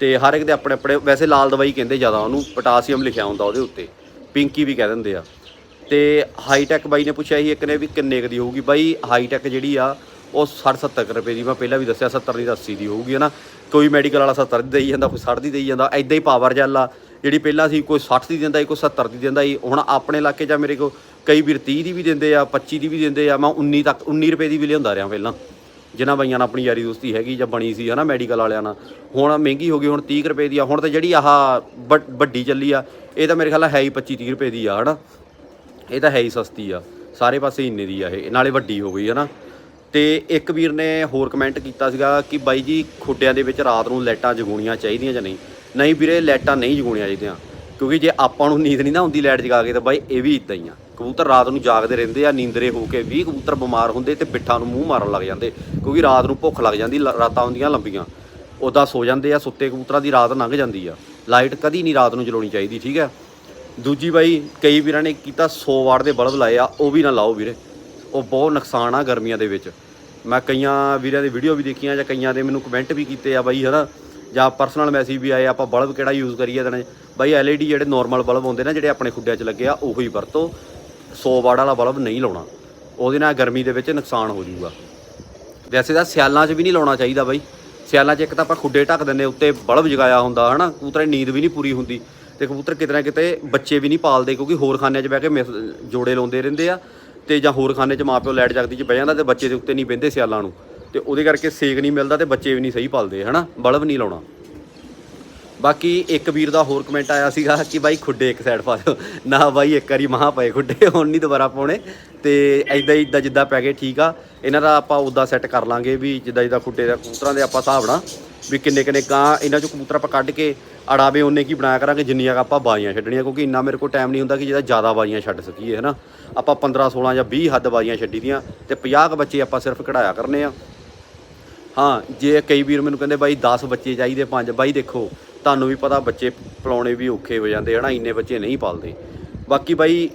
ਤੇ ਹਰ ਇੱਕ ਦੇ ਆਪਣੇ ਆਪਣੇ, ਵੈਸੇ ਲਾਲ ਦਵਾਈ ਕਹਿੰਦੇ ਜ਼ਿਆਦਾ ਉਹਨੂੰ, ਪੋਟਾਸੀਅਮ ਲਿਖਿਆ ਹੁੰਦਾ ਉਹਦੇ ਉੱਤੇ, ਪਿੰਕੀ ਵੀ ਕਹਿ ਦਿੰਦੇ ਆ। ਤੇ ਹਾਈਟੈਕ ਬਾਈ ਨੇ ਪੁੱਛਿਆ ਸੀ ਇੱਕ ਨੇ ਵੀ ਕਿੰਨੇ ਕੁ ਦੀ ਹੋਊਗੀ। ਬਾਈ ਹਾਈਟੈਕ ਜਿਹੜੀ ਆ ਉਹ 60 70 ਰੁਪਏ ਦੀ, ਮੈਂ ਪਹਿਲਾਂ ਵੀ ਦੱਸਿਆ 70 ਦੀ ਤਾਂ 80 ਦੀ ਹੋਊਗੀ, ਹਨਾ? ਕੋਈ ਮੈਡੀਕਲ ਵਾਲਾ 70 ਦੀ ਦੇਈ ਜਾਂਦਾ, ਕੋਈ 60 ਦੀ ਦੇਈ ਜਾਂਦਾ ਐਦਾਂ ਹੀ ਪਾਵਰ ਜੈਲ ਆ, ਜਿਹੜੀ ਪਹਿਲਾਂ ਸੀ, ਕੋਈ 60 ਦੀ ਦਿੰਦਾ ਸੀ, ਕੋਈ 70 ਦੀ ਦਿੰਦਾ ਸੀ, ਹੁਣ ਆਪਣੇ ਇਲਾਕੇ 'ਚ ਮੇਰੇ ਕੋ ਕਈ ਵੀਰ 30 ਦੀ ਵੀ ਦਿੰਦੇ ਆ 25 ਦੀ ਵੀ ਦਿੰਦੇ ਆ, ਮੈਂ 19 ਤੱਕ 19 ਰੁਪਏ ਦੀ ਵੀ ਲਿਆਉਂਦਾ ਰਿਹਾ ਪਹਿਲਾਂ, ਜਿਨ੍ਹਾਂ ਬਾਈਆਂ ਨਾਲ ਆਪਣੀ ਯਾਰੀ ਦੋਸਤੀ ਹੈਗੀ ਜਾਂ ਬਣੀ ਸੀ, ਹਨਾ ਮੈਡੀਕਲ ਵਾਲਿਆਂ ਨਾਲ। ਹੁਣ ਮਹਿੰਗੀ ਹੋ ਗਈ, ਹੁਣ 30 ਕੁ ਰੁਪਏ ਦੀ ਆ, ਹੁਣ ਤਾਂ ਜਿਹੜੀ ਆਹ ਵੱਡ- ਵੱਡੀ ਚੱਲੀ ਆ, ਇਹ ਤਾਂ ਮੇਰੇ ਖਿਆਲ ਹੈ ਹੀ 25 30 ਰੁਪਏ ਦੀ ਆ, ਹਨਾ? ਇਹ ਤਾਂ ਹੈ ਹੀ ਸਸਤੀ ਆ, ਸਾਰੇ ਪਾਸੇ ਇੰਨੇ ਦੀ ਆ ਇਹ, ਨਾਲੇ ਵੱਡੀ ਹੋ ਗਈ, ਹਨਾ? ਤੇ ਇੱਕ ਵੀਰ ਨੇ ਹੋਰ ਕਮੈਂਟ ਕੀਤਾ ਸੀਗਾ ਕਿ ਬਾਈ ਜੀ ਖੁੱਡਿਆਂ ਦੇ ਵਿੱਚ ਰਾਤ ਨੂੰ ਲਾਈਟਾਂ ਜਗਾਉਣੀਆਂ ਚਾਹੀਦੀਆਂ ਜਾਂ ਨਹੀਂ? ਨਹੀਂ ਵੀਰੇ, ਲਾਈਟਾਂ ਨਹੀਂ ਜਗਾਉਣੀਆਂ ਚਾਹੀਦੀਆਂ। ਕਿਉਂਕਿ ਜੇ ਆਪਾਂ ਨੂੰ ਨੀਂਦ ਨਹੀਂ ਨਾ ਹੁੰਦੀ ਲਾਈਟ ਜਗਾ ਕੇ ਤਾਂ ਬਾਈ ਇਹ ਵੀ ਇਦਾਂ ਹੀ ਆ। ਕਬੂਤਰ ਰਾਤ ਨੂੰ ਜਾਗਦੇ ਰਹਿੰਦੇ ਆ, ਨੀਂਦਰੇ ਹੋ ਕੇ ਵੀ ਕਬੂਤਰ ਬਿਮਾਰ ਹੁੰਦੇ ਤੇ ਪਿੱਠਾਂ ਨੂੰ ਮੂੰਹ ਮਾਰਨ ਲੱਗ ਜਾਂਦੇ। ਕਿਉਂਕਿ ਰਾਤ ਨੂੰ ਭੁੱਖ ਲੱਗ ਜਾਂਦੀ, ਲ- ਰਾਤਾਂ ਹੁੰਦੀਆਂ ਲੰਬੀਆਂ। ਉਦਾਂ ਸੋ ਜਾਂਦੇ ਆ, ਸੁੱਤੇ ਕਬੂਤਰਾਂ ਦੀ ਰਾਤ ਲੰਘ ਜਾਂਦੀ ਆ। ਲਾਈਟ ਕਦੀ ਨਹੀਂ ਰਾਤ ਨੂੰ ਜਲਾਉਣੀ ਚਾਹੀਦੀ, ਠੀਕ ਹੈ ਦੂਜੀ ਬਾਈ, ਕਈ ਵੀਰਾਂ ਨੇ ਕੀਤਾ 100 ਵਾਟ ਦੇ ਬਲਬ ਲਾਏ ਆ, ਉਹ ਵੀ ਨਾ ਲਾਓ ਵੀਰੇ। ਉਹ ਬਹੁਤ ਨੁਕਸਾਨ ਆ ਗਰਮੀਆਂ ਦੇ ਵਿੱਚ। ਮੈਂ ਕਈਆਂ ਵੀਰਾਂ ਦੀ ਵੀਡੀਓ ਵੀ ਦੇਖੀਆਂ ਜਾਂ ਕਈਆਂ ਦੇ ਮੈਨੂੰ ਕਮੈਂਟ ਵੀ ਕੀਤੇ ਆ ਬਾਈ, ਹਨਾ? ਜਾਂ ਪਰਸਨਲ ਮੈਸੇਜ ਵੀ ਆਏ, ਆਪਾਂ ਬਲਬ ਕਿਹੜਾ ਯੂਜ਼ ਕਰੀਏ ਤਾਂ ਬਾਈ, LED ਜਿਹੜੇ ਨਾਰਮਲ ਬਲਬ ਹੁੰਦੇ ਨਾ, ਜਿਹੜੇ ਆਪਣੇ ਖੁੱਡਿਆਂ 'ਚ ਲੱਗੇ ਆ, ਉਹੀ ਵਰਤੋ। 100 ਵਾਟ ਵਾਲਾ ਬਲਬ ਨਹੀਂ ਲਾਉਣਾ। ਉਹਦੇ ਨਾਲ ਗਰਮੀ ਦੇ ਵਿੱਚ ਨੁਕਸਾਨ ਹੋ ਜਾਊਗਾ। ਵੈਸੇ ਤਾਂ ਸਿਆਲਾਂ 'ਚ ਵੀ ਨਹੀਂ ਲਾਉਣਾ ਚਾਹੀਦਾ ਬਾਈ। ਸਿਆਲਾਂ 'ਚ ਇੱਕ ਤਾਂ ਆਪਾਂ ਖੁੱਡੇ ਢੱਕ ਦਿੰਦੇ ਉੱਤੇ ਬਲਬ ਜਗਾਇਆ ਹੁੰਦਾ, ਹਨਾ? ਕਬੂਤਰਾਂ ਦੀ ਨੀਂਦ ਵੀ ਨਹੀਂ ਪੂਰੀ ਹੁੰਦੀ। ਤੇ ਕਬੂਤਰ ਕਿਤੇ ਨਾ ਕਿਤੇ ਬੱਚੇ ਵੀ ਨਹੀਂ ਪਾਲਦੇ, ਕਿਉਂਕਿ ਹੋਰ ਖਾਨਿਆਂ 'ਚ ਬਹਿ ਕੇ ਮਿਸ- ਜੋੜੇ ਲਾਉਂਦੇ ਰਹਿੰਦੇ ਆ। ਤੇ ਜਾਂ ਹੋਰ ਖਾਨੇ 'ਚ ਮਾਪਿਓ ਲੈਟ ਜਗਦੀ 'ਚ ਬਹਿ ਜਾਂਦਾ ਤੇ ਬੱਚੇ ਦੇ ਉੱਤੇ ਨਹੀਂ ਬਹਿੰਦੇ ਸਿਆਲਾਂ ਨੂੰ। ਤੇ ਉਹਦੇ ਕਰਕੇ ਸੇਕ ਨਹੀਂ ਮਿਲਦਾ ਤੇ ਬੱਚੇ ਵੀ ਨਹੀਂ ਸਹੀ ਪਾਲਦੇ, ਹਨਾ? ਬਲਬ ਨਹੀਂ ਲਾਉਣਾ। ਬਾਕੀ ਇੱਕ ਵੀਰ ਦਾ ਹੋਰ ਕਮੈਂਟ ਆਇਆ ਸੀਗਾ ਕਿ ਬਾਈ ਖੁੱਡੇ ਇੱਕ ਸਾਈਡ ਪਾ ਦਿਓ। ਨਾ ਬਾਈ, ਇੱਕ ਵਾਰੀ ਮਹਾ ਪਏ ਖੁੱਡੇ, ਹੁਣ ਨਹੀਂ ਦੁਬਾਰਾ ਪਾਉਣੇ। ਤੇ ਐਦਾਂ ਇਦਾਂ ਜਿੱਦਾਂ ਪੈ ਗਏ ਠੀਕ ਆ। ਇਹਨਾਂ ਦਾ ਆਪਾਂ ਉਦਾਂ ਸੈੱਟ ਕਰ ਲਾਂਗੇ ਵੀ ਜਿੱਦਾਂ ਜਿੱਦਾਂ ਖੁੱਡੇ ਦਾ ਕਬੂਤਰਾਂ ਦੇ ਆਪਾਂ ਹਿਸਾਬ ਨਾਲ ਵੀ ਕਿੰਨੇ ਕਿੰਨੇ ਕਾਂ ਇਹਨਾਂ ਚੋਂ ਕਬੂਤਰ ਆਪਾਂ ਕੱਢ ਕੇ ਅੜਾਵੇ ਉਹਨੇ ਕੀ ਬਣਾਇਆ ਕਰਾਂਗੇ, ਜਿੰਨੀਆਂ ਕੁ ਆਪਾਂ ਬਾਜ਼ੀਆਂ ਛੱਡਣੀਆਂ। ਕਿਉਂਕਿ ਇੰਨਾ ਮੇਰੇ ਕੋਲ ਟਾਈਮ ਨਹੀਂ ਹੁੰਦਾ ਕਿ ਜਿਹਦਾ ਜ਼ਿਆਦਾ ਬਾਜ਼ੀਆਂ ਛੱਡ ਸਕੀਏ, ਹਨਾ? ਆਪਾਂ 15 16 ਜਾਂ 20 ਹੱਦ ਬਾਜ਼ੀਆਂ ਛੱਡੀ ਦੀਆਂ ਤੇ 50 ਕੁ ਬੱਚੇ ਆਪਾਂ ਸਿਰਫ ਕਢਾਇਆ ਕਰਨੇ ਆ। ਹਾਂ, ਜੇ ਕਈ ਵੀਰ ਮੈਨੂੰ ਕਹਿੰਦੇ ਬਾਈ 10 ਬੱਚੇ ਚਾਹੀਦੇ, ਪੰਜ, ਬਾਈ ਦੇਖੋ, ਤੁਹਾਨੂੰ ਵੀ ਪਤਾ ਬੱਚੇ ਪਲਾਉਣੇ ਵੀ ਔਖੇ ਹੋ ਜਾਂਦੇ ਹਨਾ ਇੰਨੇ ਬੱਚੇ ਨਹੀਂ ਪਾਲਦੇ। ਬਾਕੀ ਬਾਈ,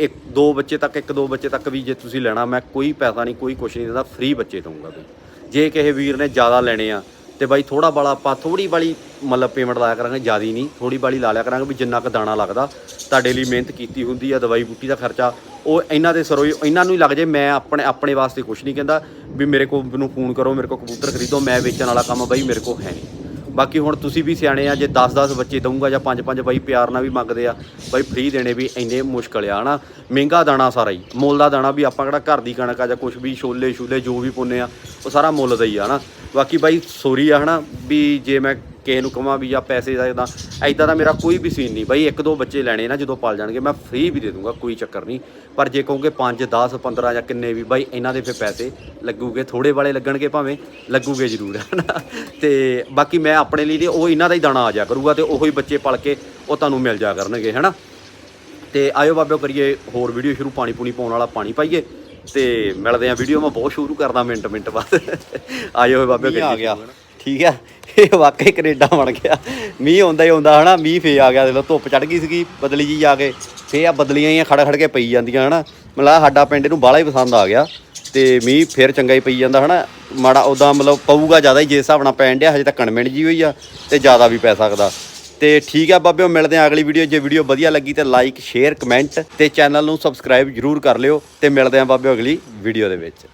ਇੱਕ, ਦੋ ਬੱਚੇ ਤੱਕ, ਇੱਕ, ਦੋ ਬੱਚੇ ਤੱਕ ਵੀ ਜੇ ਤੁਸੀਂ ਲੈਣਾ, ਮੈਂ ਕੋਈ ਪੈਸਾ ਨਹੀਂ, ਕੋਈ ਕੁਛ ਨਹੀਂ ਦਿੰਦਾ, ਫ੍ਰੀ ਬੱਚੇ ਦਊਂਗਾ ਬਈ। ਜੇ ਕਿਸੇ ਵੀਰ ਨੇ ਜ਼ਿਆਦਾ ਲੈਣੇ ਆ ਤੇ ਬਾਈ ਥੋੜਾ ਬਾਲਾ ਆਪਾਂ ਥੋੜੀ ਬਾਲੀ ਮਤਲਬ ਪੇਮੈਂਟ ਲਾਇਆ ਕਰਾਂਗੇ, ਜ਼ਿਆਦੀ ਨਹੀਂ ਥੋੜੀ ਬਾਲੀ ਲਾ ਲਿਆ ਕਰਾਂਗੇ ਵੀ ਜਿੰਨਾ ਕੁ ਦਾਣਾ ਲੱਗਦਾ, ਤੁਹਾਡੇ ਲਈ ਮਿਹਨਤ ਕੀਤੀ ਹੁੰਦੀ ਆ, ਦਵਾਈ ਬੂਟੀ ਦਾ ਖਰਚਾ, ਉਹ ਇਹਨਾਂ ਦੇ ਸਰੋਈ ਇਹਨਾਂ ਨੂੰ ਹੀ ਲੱਗ ਜੇ, ਮੈਂ ਆਪਣੇ ਆਪਣੇ ਵਾਸਤੇ ਕੁਝ ਨਹੀਂ ਕਹਿੰਦਾ ਵੀ ਮੇਰੇ ਕੋਲ ਮੈਨੂੰ ਫੋਨ ਕਰੋ, ਮੇਰੇ ਕੋਲ ਕਬੂਤਰ ਖਰੀਦੋ, ਮੈਂ ਵੇਚਣ ਵਾਲਾ ਕੰਮ ਬਾਈ, ਮੇਰੇ ਕੋਲ ਹੈ ਨਹੀਂ। ਬਾਕੀ ਹੁਣ ਤੁਸੀਂ ਵੀ ਸਿਆਣੇ ਆ, ਜੇ 10-10 ਬੱਚੇ ਦਊਂਗਾ ਜਾਂ 5-5 ਬਾਈ ਪਿਆਰ ਨਾਲ ਵੀ ਮੰਗਦੇ ਆ, ਬਾਈ ਫ੍ਰੀ ਦੇਣੇ ਵੀ ਇੰਨੇ ਮੁਸ਼ਕਲ ਆ, ਹਨਾ? ਮਹਿੰਗਾ ਦਾਣਾ ਸਾਰਾ ਹੀ। ਮੁੱਲ ਦਾ ਦਾਣਾ ਵੀ ਆਪਾਂ ਕਿਹੜਾ ਘਰ ਦੀ ਕਣਕ ਆ ਜਾਂ ਕੁਝ ਵੀ ਛੋਲੇ ਛੂਲੇ ਜੋ ਵੀ ਪਾਉਂਦੇ ਆ, ਉਹ ਸਾਰਾ ਮੁੱਲ ਦਾ ਹੀ ਆ, ਹਨਾ? ਬਾਕੀ ਬਾਈ ਸੋਰੀ ਆ, ਹਨਾ, ਵੀ ਜੇ ਮੈਂ ਕਿਸੇ ਨੂੰ ਕਹਾਂ ਵੀ ਜਾਂ ਪੈਸੇ ਦਾ ਇਦਾਂ ਐਦਾਂ ਦਾ ਮੇਰਾ ਕੋਈ ਵੀ ਸੀਨ ਨਹੀਂ। ਬਾਈ ਇੱਕ ਦੋ ਬੱਚੇ ਲੈਣੇ ਨਾ ਜਦੋਂ ਪਾਲ ਜਾਣਗੇ ਮੈਂ ਫ੍ਰੀ ਵੀ ਦੇ ਦੂੰਗਾ ਕੋਈ ਚੱਕਰ ਨਹੀਂ। ਪਰ ਜੇ ਕਹੋਗੇ 5 10 15 ਜਾਂ ਕਿੰਨੇ ਵੀ ਬਾਈ ਇਹਨਾਂ ਦੇ ਫਿਰ ਪੈਸੇ ਲੱਗੂਗੇ ਥੋੜੇ ਵਾਲੇ ਲੱਗਣਗੇ ਭਾਵੇਂ ਲੱਗੂਗੇ ਜ਼ਰੂਰ ਹਨਾ ਤੇ ਬਾਕੀ ਮੈਂ ਆਪਣੇ ਲਈ ਤੇ ਉਹ ਇਹਨਾਂ ਦਾ ਹੀ ਦਾਣਾ ਆ ਜਾ ਕਰੂਗਾ ਤੇ ਉਹੋ ਹੀ ਬੱਚੇ ਪਲ ਕੇ ਉਹ ਤੁਹਾਨੂੰ ਮਿਲ ਜਾ ਕਰਨਗੇ ਹਨਾ ਤੇ ਆਇਓ ਬਾਬਿਓ ਕਰੀਏ ਹੋਰ ਵੀਡੀਓ ਸ਼ੁਰੂ ਪਾਣੀ ਪੂਣੀ ਪਾਉਣ ਵਾਲਾ ਪਾਣੀ ਪਾਈਏ ਤੇ ਮਿਲਦੇ ਆ ਵੀਡੀਓ ਮੈਂ ਬਹੁਤ ਸ਼ੁਰੂ ਕਰਦਾ ਮਿੰਟ ਮਿੰਟ ਬਾਅਦ। ਆਇਓ ਬਾਬਿਓ ਕਰੀਏ ਆ ਗਿਆ। ਠੀਕ ਆ? ਇਹ ਵਾਕਈ ਕੈਨੇਡਾ ਬਣ ਗਿਆ। ਮੀਂਹ ਆਉਂਦਾ ਹੀ ਆਉਂਦਾ, ਹਨਾ? ਮੀਂਹ ਫੇ ਆ ਗਿਆ। ਦੇਖੋ ਧੁੱਪ ਚੜ ਗਈ ਸੀਗੀ, ਬਦਲੀ ਜੀ ਆ ਕੇ। ਫੇ ਆ ਬਦਲੀਆਂ ਹੀ ਖੜ ਖੜ ਕੇ ਪਈ ਜਾਂਦੀਆਂ, ਹਨਾ? ਮਤਲਬ ਸਾਡਾ ਪਿੰਡ ਨੂੰ ਬਾਹਲਾ ਹੀ ਪਸੰਦ ਆ ਗਿਆ। ਤੇ ਮੀਂਹ ਫੇਰ ਚੰਗਾ ਹੀ ਪਈ ਜਾਂਦਾ, ਹਨਾ? ਮਾੜਾ ਉਦਾਂ ਮਤਲਬ ਪਊਗਾ ਜ਼ਿਆਦਾ ਹੀ, ਜੇ ਹਿਸਾਬ ਨਾਲ ਪੈਣ ਡਿਆ, ਹਜੇ ਤਾਂ ਕਣਮਿੰਡ ਜੀ ਹੋਈ ਆ, ਤੇ ਜ਼ਿਆਦਾ ਵੀ ਪੈ ਸਕਦਾ। ਤੇ ਠੀਕ ਆ ਬਾਬਿਓ, ਮਿਲਦੇ ਆ ਅਗਲੀ ਵੀਡੀਓ ਜੇ ਵੀਡੀਓ ਵਧੀਆ ਲੱਗੀ ਤੇ ਲਾਈਕ ਸ਼ੇਅਰ ਕਮੈਂਟ ਤੇ ਚੈਨਲ ਨੂੰ ਸਬਸਕ੍ਰਾਈਬ ਜਰੂਰ ਕਰ ਲਿਓ। ਤੇ ਮਿਲਦੇ ਆ ਬਾਬਿਓ ਅਗਲੀ ਵੀਡੀਓ ਦੇ ਵਿੱਚ।